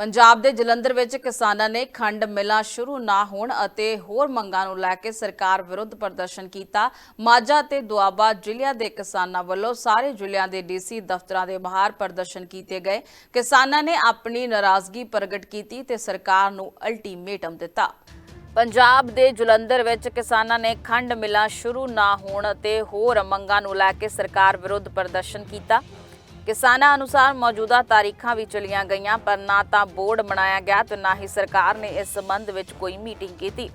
ਪੰਜਾਬ ਦੇ ਜਲੰਧਰ ਵਿੱਚ ਕਿਸਾਨਾਂ ਨੇ ਖੰਡ ਮਿਲਾਂ ਸ਼ੁਰੂ ਨਾ ਹੋਣ ਅਤੇ ਹੋਰ ਮੰਗਾਂ ਨੂੰ ਲੈ ਕੇ ਸਰਕਾਰ ਵਿਰੁੱਧ ਪ੍ਰਦਰਸ਼ਨ ਕੀਤਾ। ਮਾਝਾ ਤੇ ਦੁਆਬਾ ਜ਼ਿਲ੍ਹਿਆਂ ਦੇ ਕਿਸਾਨਾਂ ਵੱਲੋਂ ਸਾਰੇ ਜ਼ਿਲ੍ਹਿਆਂ ਦੇ ਡੀਸੀ ਦਫ਼ਤਰਾਂ ਦੇ ਬਾਹਰ ਪ੍ਰਦਰਸ਼ਨ ਕੀਤੇ ਗਏ। ਕਿਸਾਨਾਂ ਨੇ ਆਪਣੀ ਨਾਰਾਜ਼ਗੀ ਪ੍ਰਗਟ ਕੀਤੀ ਤੇ ਸਰਕਾਰ ਨੂੰ ਅਲਟੀਮੇਟਮ ਦਿੱਤਾ। ਪੰਜਾਬ ਦੇ ਜਲੰਧਰ ਵਿੱਚ ਕਿਸਾਨਾਂ ਨੇ ਖੰਡ ਮਿਲਾਂ ਸ਼ੁਰੂ ਨਾ ਹੋਣ ਅਤੇ ਹੋਰ ਮੰਗਾਂ ਨੂੰ ਲੈ ਕੇ ਸਰਕਾਰ ਵਿਰੁੱਧ ਪ੍ਰਦਰਸ਼ਨ ਕੀਤਾ। ਕਿਸਾਨਾਂ ਅਨੁਸਾਰ ਮੌਜੂਦਾ ਤਾਰੀਖਾਂ ਵੀ ਚਲੀਆਂ ਗਈਆਂ, ਪਰ ਨਾ ਤਾਂ ਬੋਰਡ ਬਣਾਇਆ ਗਿਆ ਤੇ ਨਾ ਹੀ ਸਰਕਾਰ ਨੇ ਇਸ ਸੰਬੰਧ ਵਿੱਚ ਕੋਈ ਮੀਟਿੰਗ ਕੀਤੀ।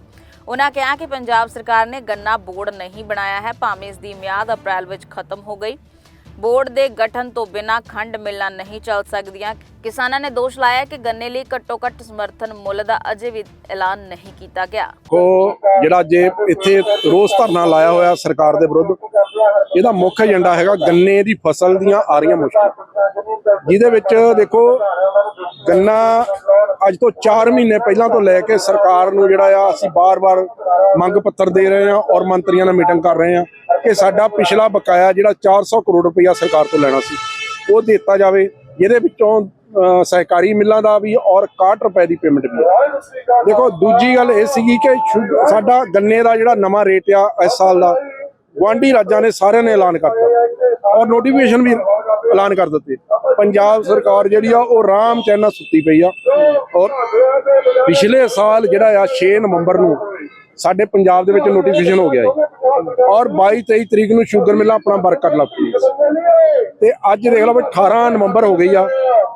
ਉਹਨਾਂ ਕਿਹਾ ਕਿ ਪੰਜਾਬ ਸਰਕਾਰ ਨੇ ਗੰਨਾ ਬੋਰਡ ਨਹੀਂ ਬਣਾਇਆ ਹੈ, ਭਾਵੇਂ ਇਸ ਦੀ ਮਿਆਦ ਅਪ੍ਰੈਲ ਵਿੱਚ ਖਤਮ ਹੋ ਗਈ। ਬੋਰਡ ਦੇ ਗਠਨ ਤੋਂ ਬਿਨਾਂ ਖੰਡ ਮਿਲਾਂ ਨਹੀਂ ਚੱਲ ਸਕਦੀਆਂ। ਕਿਸਾਨਾਂ ਨੇ ਦੋਸ਼ ਲਾਇਆ ਕਿ ਗੰਨੇ ਲਈ ਘੱਟੋ-ਘੱਟ ਸਮਰਥਨ ਮੁੱਲ ਦਾ ਅਜੇ ਵੀ ਐਲਾਨ ਨਹੀਂ ਕੀਤਾ ਗਿਆ। ਕੋ ਜਿਹੜਾ ਜੇ ਇੱਥੇ ਰੋਸ ਧਰਨਾ ਲਾਇਆ ਹੋਇਆ ਸਰਕਾਰ ਦੇ ਵਿਰੁੱਧ, ਇਹਦਾ ਮੁੱਖ ਏਜੰਡਾ ਹੈਗਾ ਗੰਨੇ ਦੀ ਫਸਲ ਦੀਆਂ ਆ ਰਹੀਆਂ ਮੁਸ਼ਕਲਾਂ। ਜਿਹਦੇ ਵਿੱਚ ਦੇਖੋ, ਗੰਨਾ ਅੱਜ ਤੋਂ 4 ਮਹੀਨੇ ਪਹਿਲਾਂ ਤੋਂ ਲੈ ਕੇ ਸਰਕਾਰ ਨੂੰ ਜਿਹੜਾ ਆ, ਅਸੀਂ ਬਾਰ-ਬਾਰ ਮੰਗ ਪੱਤਰ ਦੇ ਰਹੇ ਹਾਂ ਔਰ ਮੰਤਰੀਆਂ ਨਾਲ ਮੀਟਿੰਗ ਕਰ ਰਹੇ ਹਾਂ ਕਿ ਸਾਡਾ ਪਿਛਲਾ ਬਕਾਇਆ ਜਿਹੜਾ 400 ਕਰੋੜ ਰੁਪਇਆ ਸਰਕਾਰ ਤੋਂ ਲੈਣਾ ਸੀ, ਉਹ ਦਿੱਤਾ ਜਾਵੇ, ਜਿਹਦੇ ਵਿੱਚੋਂ ਸਹਿਕਾਰੀ ਮਿੱਲਾਂ ਦਾ ਵੀ ਔਰ 61 ਰੁਪਏ ਦੀ ਪੇਮੈਂਟ ਵੀ ਦੇਖੋ, ਦੂਜੀ ਗੱਲ ਇਹ ਸੀਗੀ ਕਿ ਸ਼ੁਗ- ਸਾਡਾ ਗੰਨੇ ਦਾ ਜਿਹੜਾ ਨਵਾਂ ਰੇਟ ਆ, ਇਸ ਸਾਲ ਦਾ, ਗੁਆਂਢੀ ਰਾਜਾਂ ਨੇ ਸਾਰਿਆਂ ਨੇ ਐਲਾਨ ਕਰਤਾ ਔਰ ਨੋਟੀਫਿਕੇਸ਼ਨ ਵੀ ਐਲਾਨ ਕਰ ਦਿੱਤੇ। ਪੰਜਾਬ ਸਰਕਾਰ ਜਿਹੜੀ ਆ, ਉਹ ਰਾਮ ਚੈਨਾ ਸੁੱਤੀ ਪਈ ਆ। ਔਰ ਪਿਛਲੇ ਸਾਲ ਜਿਹੜਾ ਆ 6 ਨਵੰਬਰ ਨੂੰ ਸਾਡੇ ਪੰਜਾਬ ਦੇ ਵਿੱਚ ਨੋਟੀਫਿਕੇਸ਼ਨ ਹੋ ਗਿਆ ਹੈ ਔਰ 22 23 ਤਰੀਕ ਨੂੰ ਸ਼ੂਗਰ ਮਿਲਾਂ ਆਪਣਾ ਵਰਕ ਲੱਗ ਪਈ ਤੇ ਅੱਜ ਦੇਖ ਲਓ ਵੀ 18 ਨਵੰਬਰ ਹੋ ਗਈ ਆ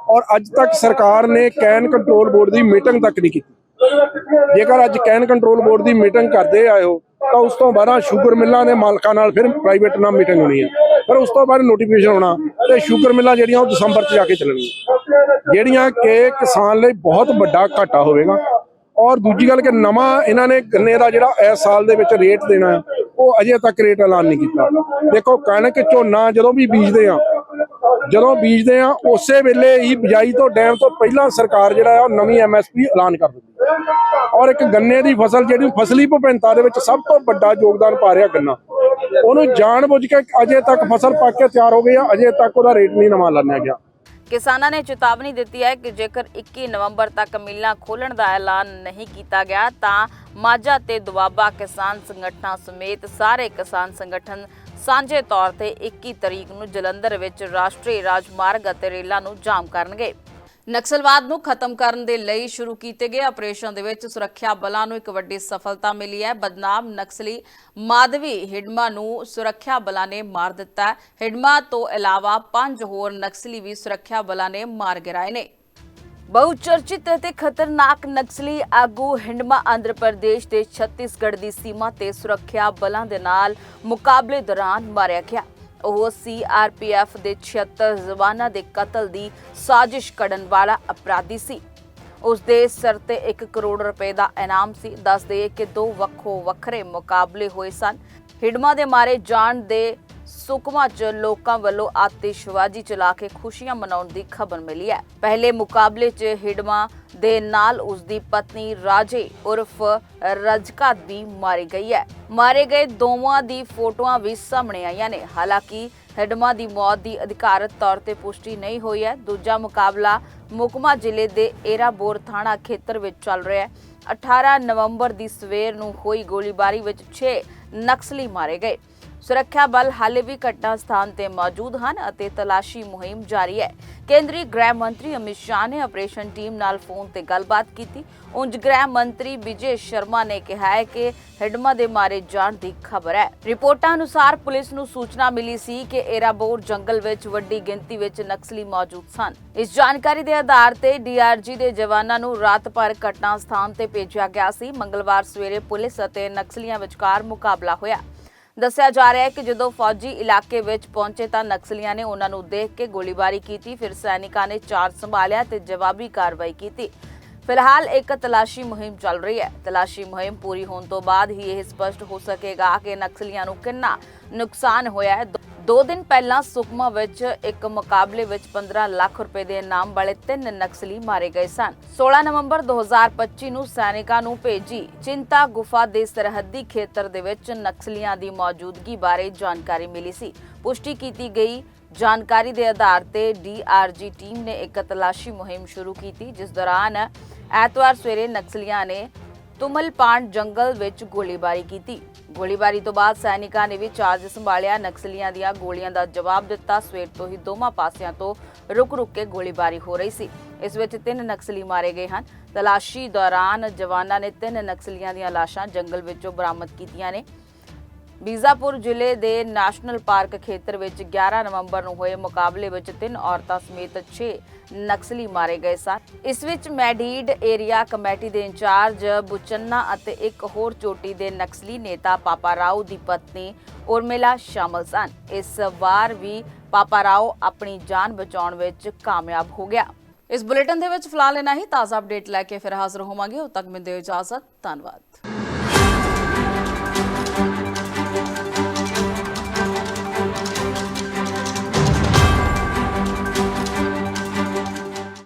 ਔਰ ਅੱਜ ਤੱਕ ਸਰਕਾਰ ਨੇ ਕੈਨ ਕੰਟਰੋਲ ਬੋਰਡ ਦੀ ਮੀਟਿੰਗ ਤੱਕ ਨਹੀਂ ਕੀਤੀ। ਜੇਕਰ ਅੱਜ ਕੈਨ ਕੰਟਰੋਲ ਬੋਰਡ ਦੀ ਮੀਟਿੰਗ ਕਰਦੇ ਆਏ ਹੋ, ਤਾਂ ਉਸ ਤੋਂ ਬਾਅਦ ਸ਼ੂਗਰ ਮਿੱਲਾਂ ਦੇ ਮਾਲਕਾਂ ਨਾਲ ਫਿਰ ਪ੍ਰਾਈਵੇਟ ਨਾਲ ਮੀਟਿੰਗ ਹੋਣੀ ਹੈ ਪਰ ਉਸ ਤੋਂ ਬਾਅਦ ਨੋਟੀਫਿਕੇਸ਼ਨ ਹੋਣਾ ਤੇ ਸ਼ੂਗਰ ਮਿੱਲਾਂ ਜਿਹੜੀਆਂ ਉਹ ਦਸੰਬਰ 'ਚ ਜਾ ਕੇ ਚੱਲਣਗੀਆਂ। ਜਿਹੜੀਆਂ ਕਿ ਕਿਸਾਨ ਲਈ ਬਹੁਤ ਵੱਡਾ ਘਾਟਾ ਹੋਵੇਗਾ। ਔਰ ਦੂਜੀ ਗੱਲ ਕਿ ਨਵਾਂ ਇਹਨਾਂ ਨੇ ਗੰਨੇ ਦਾ ਜਿਹੜਾ ਇਸ ਸਾਲ ਦੇ ਵਿੱਚ ਰੇਟ ਦੇਣਾ ਹੈ, ਉਹ ਅਜੇ ਤੱਕ ਰੇਟ ਐਲਾਨ ਨਹੀਂ ਕੀਤਾ। ਦੇਖੋ ਕਣਕ ਝੋਨਾ ਜਦੋਂ ਵੀ ਬੀਜਦੇ ਆ ਜਦੋਂ ਬੀਜਦੇ ਆ ਉਸੇ ਵੇਲੇ ਹੀ ਬਿਜਾਈ ਤੋਂ ਡੈਮ ਤੋਂ ਪਹਿਲਾਂ ਸਰਕਾਰ ਜਿਹੜਾ ਆ ਉਹ ਨਵੀਂ ਐਮਐਸਪੀ ਐਲਾਨ ਕਰ ਦਿੰਦੀ ਹੈ। ਔਰ ਇੱਕ ਗੰਨੇ ਦੀ ਫਸਲ ਜਿਹੜੀ ਫਸਲੀ ਵਿਭਿੰਨਤਾ ਦੇ ਵਿੱਚ ਸਭ ਤੋਂ ਵੱਡਾ ਯੋਗਦਾਨ ਪਾ ਰਿਹਾ ਗੰਨਾ। ਉਹਨੂੰ ਜਾਣ ਬੁੱਝ ਕੇ ਅਜੇ ਤੱਕ ਫਸਲ ਪੱਕ ਕੇ ਤਿਆਰ ਹੋ ਗਈ ਆ ਅਜੇ ਤੱਕ ਉਹਦਾ ਰੇਟ ਨਹੀਂ ਨਵਾਂ ਲਾਣਿਆ ਗਿਆ। ਕਿਸਾਨਾਂ ਨੇ ਚੇਤਾਵਨੀ ਦਿੱਤੀ ਹੈ ਕਿ ਜੇਕਰ 21 ਨਵੰਬਰ ਤੱਕ ਮਿਲਾਂ ਖੋਲਣ ਦਾ ਐਲਾਨ ਨਹੀਂ ਕੀਤਾ ਗਿਆ, ਤਾਂ ਮਾਝਾ ਤੇ ਦੁਆਬਾ ਕਿਸਾਨ ਸੰਗਠਨਾਂ ਸਮੇਤ ਸਾਰੇ ਕਿਸਾਨ ਸੰਗਠਨ ਸਾਂਝੇ ਤੌਰ ਤੇ 21 ਤਰੀਕ ਨੂੰ ਜਲੰਧਰ ਵਿੱਚ ਰਾਸ਼ਟਰੀ ਰਾਜਮਾਰਗ ਅਤੇ ਰੇਲਾਂ ਨੂੰ ਜਾਮ ਕਰਨਗੇ। ਨਕਸਲਵਾਦ ਨੂੰ ਖਤਮ ਕਰਨ ਦੇ ਲਈ ਸ਼ੁਰੂ ਕੀਤੇ ਗਏ ਆਪਰੇਸ਼ਨ ਦੇ ਵਿੱਚ ਸੁਰੱਖਿਆ ਬਲਾਂ ਨੂੰ ਇੱਕ ਵੱਡੀ ਸਫਲਤਾ ਮਿਲੀ ਹੈ। ਬਦਨਾਮ ਨਕਸਲੀ ਮਾਧਵੀ ਹਿਡਮਾ ਨੂੰ ਸੁਰੱਖਿਆ ਬਲਾਂ ਨੇ ਮਾਰ ਦਿੱਤਾ ਹੈ। ਹਿਡਮਾ ਤੋਂ ਇਲਾਵਾ ਪੰਜ ਹੋਰ ਨਕਸਲੀ ਵੀ ਸੁਰੱਖਿਆ ਬਲਾਂ ਨੇ ਮਾਰ ਗਿਰਾਏ ਨੇ। ਬਹੁਚਰਚਿਤ ਅਤੇ ਖਤਰਨਾਕ ਨਕਸਲੀ ਆਗੂ ਹਿੰਡਮਾ ਆਂਧਰ ਪ੍ਰਦੇਸ਼ ਦੇ ਛੱਤੀਸਗੜ੍ਹ ਦੀ ਸੀਮਾ ਤੇ ਸੁਰੱਖਿਆ ਬਲਾਂ ਦੇ ਨਾਲ ਮੁਕਾਬਲੇ ਦੌਰਾਨ ਮਾਰਿਆ ਗਿਆ। ਉਹ ਸੀਆਰਪੀਐਫ ਦੇ 76 ਜਵਾਨਾਂ ਦੇ ਕਤਲ ਦੀ ਸਾਜ਼ਿਸ਼ ਕਰਨ ਵਾਲਾ ਅਪਰਾਧੀ ਸੀ। ਉਸ ਦੇ ਸਿਰ ਤੇ 1 ਕਰੋੜ ਰੁਪਏ ਦਾ ਇਨਾਮ ਸੀ। ਦੱਸਦੇ ਕਿ ਦੋ ਵੱਖੋ ਵੱਖਰੇ ਮੁਕਾਬਲੇ ਹੋਏ ਸਨ। ਹਿਡਮਾ ਦੇ ਮਾਰੇ ਜਾਣ ਦੇ ਸੁਕਮਾ ਚ ਲੋਕਾਂ ਵੱਲੋਂ ਆਤਿਸ਼ਬਾਜ਼ੀ ਚਲਾ ਕੇ ਖੁਸ਼ੀਆਂ ਮਨਾਉਣ ਦੀ ਖਬਰ ਮਿਲੀ ਹੈ। ਪਹਿਲੇ ਮੁਕਾਬਲੇ ਚ ਹਿਡਮਾ ਦੇ ਨਾਲ ਉਸ ਦੀ ਪਤਨੀ ਰਾਜੇ ਉਰਫ ਰਜਕਾ ਵੀ ਮਾਰੀ ਗਈ ਹੈ। ਮਾਰੇ ਗਏ ਦੋਵਾਂ ਦੀ ਫੋਟੋਆਂ ਵੀ ਸਾਹਮਣੇ ਆਈਆਂ ਨੇ। ਹਾਲਾਂਕਿ ਹਿਡਮਾ ਦੀ ਮੌਤ ਦੀ ਅਧਿਕਾਰਤ ਤੌਰ ਤੇ ਪੁਸ਼ਟੀ ਨਹੀਂ ਹੋਈ ਹੈ। ਦੂਜਾ ਮੁਕਾਬਲਾ ਮੁਕਮਾ ਜ਼ਿਲ੍ਹੇ ਦੇ ਏਰਾਬੋਰ ਥਾਣਾ ਖੇਤਰ ਵਿੱਚ ਚੱਲ ਰਿਹਾ ਹੈ। 18 ਨਵੰਬਰ ਦੀ ਸਵੇਰ ਨੂੰ ਹੋਈ ਗੋਲੀਬਾਰੀ ਵਿੱਚ 6 ਨਕਸਲੀ ਮਾਰੇ ਗਏ। ਸੁਰੱਖਿਆ ਬਲ ਹਾਲੇ ਵੀ ਘਟਨਾ ਸਥਾਨ ਤੇ ਮੌਜੂਦ ਹਨ ਅਤੇ ਤਲਾਸ਼ੀ ਮੁਹਿੰਮ ਜਾਰੀ ਹੈ। ਕੇਂਦਰੀ ਗ੍ਰਹਿ ਮੰਤਰੀ ਅਮਿਤ ਸ਼ਾਹ ਨੇ ਆਪਰੇਸ਼ਨ ਟੀਮ ਨਾਲ ਫੋਨ ਤੇ ਗੱਲਬਾਤ ਕੀਤੀ। ਉਂਝ ਗ੍ਰਹਿ ਮੰਤਰੀ ਵਿਜੇ ਸ਼ਰਮਾ ਨੇ ਕਿਹਾ ਹੈ ਕਿ ਹਿਡਮਾ ਦੇ ਮਾਰੇ ਜਾਣ ਦੀ ਖਬਰ ਹੈ। ਰਿਪੋਰਟਾਂ ਅਨੁਸਾਰ ਪੁਲਿਸ ਨੂੰ ਸੂਚਨਾ ਮਿਲੀ ਸੀ ਕਿ ਏਰਾਬੋਰ ਜੰਗਲ ਵਿੱਚ ਵੱਡੀ ਗਿਣਤੀ ਵਿੱਚ ਨਕਸਲੀ ਮੌਜੂਦ ਸਨ। ਇਸ ਜਾਣਕਾਰੀ ਦੇ ਆਧਾਰ ਤੇ ਡੀਆਰਜੀ ਦੇ ਜਵਾਨਾਂ ਨੂੰ ਰਾਤ ਭਰ ਘਟਨਾ ਸਥਾਨ ਤੇ ਭੇਜਿਆ ਗਿਆ ਸੀ। ਮੰਗਲਵਾਰ ਸਵੇਰੇ ਪੁਲਿਸ ਅਤੇ ਨਕਸਲੀਆਂ ਵਿਚਕਾਰ ਮੁਕਾਬਲਾ ਹੋਇਆ। ਦੱਸਿਆ ਜਾ ਰਿਹਾ ਹੈ ਕਿ ਜਦੋਂ ਫੌਜੀ ਇਲਾਕੇ ਵਿੱਚ ਪਹੁੰਚੇ ਤਾਂ ਨਕਸਲੀਆਂ ਨੇ ਉਹਨਾਂ ਨੂੰ ਦੇਖ ਕੇ ਗੋਲੀਬਾਰੀ ਕੀਤੀ, ਫਿਰ ਸੈਨਿਕਾਂ ਨੇ ਚਾਰ ਸੰਭਾਲਿਆ ਤੇ ਜਵਾਬੀ ਕਾਰਵਾਈ ਕੀਤੀ। ਫਿਲਹਾਲ ਇੱਕ ਤਲਾਸ਼ੀ ਮੁਹਿੰਮ ਚੱਲ ਰਹੀ ਹੈ। ਤਲਾਸ਼ੀ ਮੁਹਿੰਮ ਪੂਰੀ ਹੋਣ ਤੋਂ ਬਾਅਦ ਹੀ ਇਹ ਸਪਸ਼ਟ ਹੋ ਸਕੇਗਾ ਕਿ ਨਕਸਲੀਆਂ ਨੂੰ ਕਿੰਨਾ ਨੁਕਸਾਨ ਹੋਇਆ ਹੈ। ਦੋ ਦਿਨ ਪਹਿਲਾਂ ਸੁਕਮਾ ਵਿੱਚ ਇੱਕ ਮੁਕਾਬਲੇ ਵਿੱਚ 15 ਲੱਖ ਰੁਪਏ ਦੇ ਇਨਾਮ ਵਾਲੇ ਤਿੰਨ ਨਕਸਲੀ ਮਾਰੇ ਗਏ ਸਨ। 16 ਨਵੰਬਰ 2025 ਨੂੰ ਸੈਨਿਕਾਂ ਨੂੰ ਭੇਜੀ ਚਿੰਤਾ ਗੁਫਾ ਦੇ ਸਰਹੱਦੀ ਖੇਤਰ ਦੇ ਵਿੱਚ ਨਕਸਲੀਆਂ ਦੀ ਮੌਜੂਦਗੀ ਬਾਰੇ ਜਾਣਕਾਰੀ ਮਿਲੀ ਸੀ। ਪੁਸ਼ਟੀ ਕੀਤੀ ਗਈ। ਜਾਣਕਾਰੀ ਦੇ ਆਧਾਰ ਤੇ ਡੀਆਰਜੀ ਟੀਮ ਨੇ ਇੱਕ ਤਲਾਸ਼ੀ ਮੁਹਿੰਮ ਸ਼ੁਰੂ ਕੀਤੀ, ਜਿਸ ਦੌਰਾਨ ਐਤਵਾਰ ਸਵੇਰੇ ਨਕਸਲੀਆਂ ਨੇ ਤੁਮਲਪਾਂਡ ਜੰਗਲ ਵਿੱਚ ਗੋਲੀਬਾਰੀ ਕੀਤੀ। ਗੋਲੀਬਾਰੀ ਤੋਂ ਬਾਅਦ ਸੈਨਿਕਾਂ ਨੇ ਵੀ ਚਾਰਜ ਸੰਭਾਲਿਆ। ਨਕਸਲੀਆਂ ਦੀਆਂ ਗੋਲੀਆਂ ਦਾ ਜਵਾਬ ਦਿੱਤਾ। ਸਵੇਰ ਤੋਂ ਹੀ ਦੋਵਾਂ ਪਾਸਿਆਂ ਤੋਂ ਰੁਕ-ਰੁਕ ਕੇ ਗੋਲੀਬਾਰੀ ਹੋ ਰਹੀ ਸੀ। ਇਸ ਵਿੱਚ ਤਿੰਨ ਨਕਸਲੀ ਮਾਰੇ ਗਏ ਹਨ। ਤਲਾਸ਼ੀ ਦੌਰਾਨ ਜਵਾਨਾਂ ਨੇ ਤਿੰਨ ਨਕਸਲੀਆਂ ਦੀਆਂ ਲਾਸ਼ਾਂ ਜੰਗਲ ਵਿੱਚੋਂ ਬਰਾਮਦ ਕੀਤੀਆਂ ਨੇ। ਬੀਜ਼ਾਪੁਰ ਜ਼ਿਲ੍ਹੇ ਦੇ ਨੈਸ਼ਨਲ ਪਾਰਕ ਖੇਤਰ ਵਿੱਚ 11 ਨਵੰਬਰ ਨੂੰ ਹੋਏ ਮੁਕਾਬਲੇ ਵਿੱਚ ਤਿੰਨ ਔਰਤਾਂ ਸਮੇਤ 6 ਨਕਸਲੀ ਮਾਰੇ ਗਏ ਸਨ। ਇਸ ਵਿੱਚ ਮੈਡੀਡ ਏਰੀਆ ਕਮੇਟੀ ਦੇ ਇੰਚਾਰਜ ਬੁਚੰਨਾ ਅਤੇ ਇੱਕ ਹੋਰ ਚੋਟੀ ਦੇ ਨਕਸਲੀ ਨੇਤਾ ਪਾਪਾ ਰਾਓ ਦੀ ਪਤਨੀ ਉਰਮਿਲਾ ਸ਼ਾਮਲ ਸਨ। ਇਸ ਵਾਰ ਵੀ ਪਾਪਾ ਰਾਓ ਆਪਣੀ ਜਾਨ ਬਚਾਉਣ ਵਿੱਚ ਕਾਮਯਾਬ ਹੋ ਗਿਆ। ਇਸ ਬੁਲੇਟਿਨ ਦੇ ਵਿੱਚ ਫਿਲਹਾਲ ਇਨਾ ਹੀ। ਤਾਜ਼ਾ ਅਪਡੇਟ ਲੈ ਕੇ ਫਿਰ ਹਾਜ਼ਰ ਹੋਵਾਂਗੇ। ਉਦ ਤੱਕ ਮੈਨੂੰ ਇਜਾਜ਼ਤ। ਧੰਨਵਾਦ।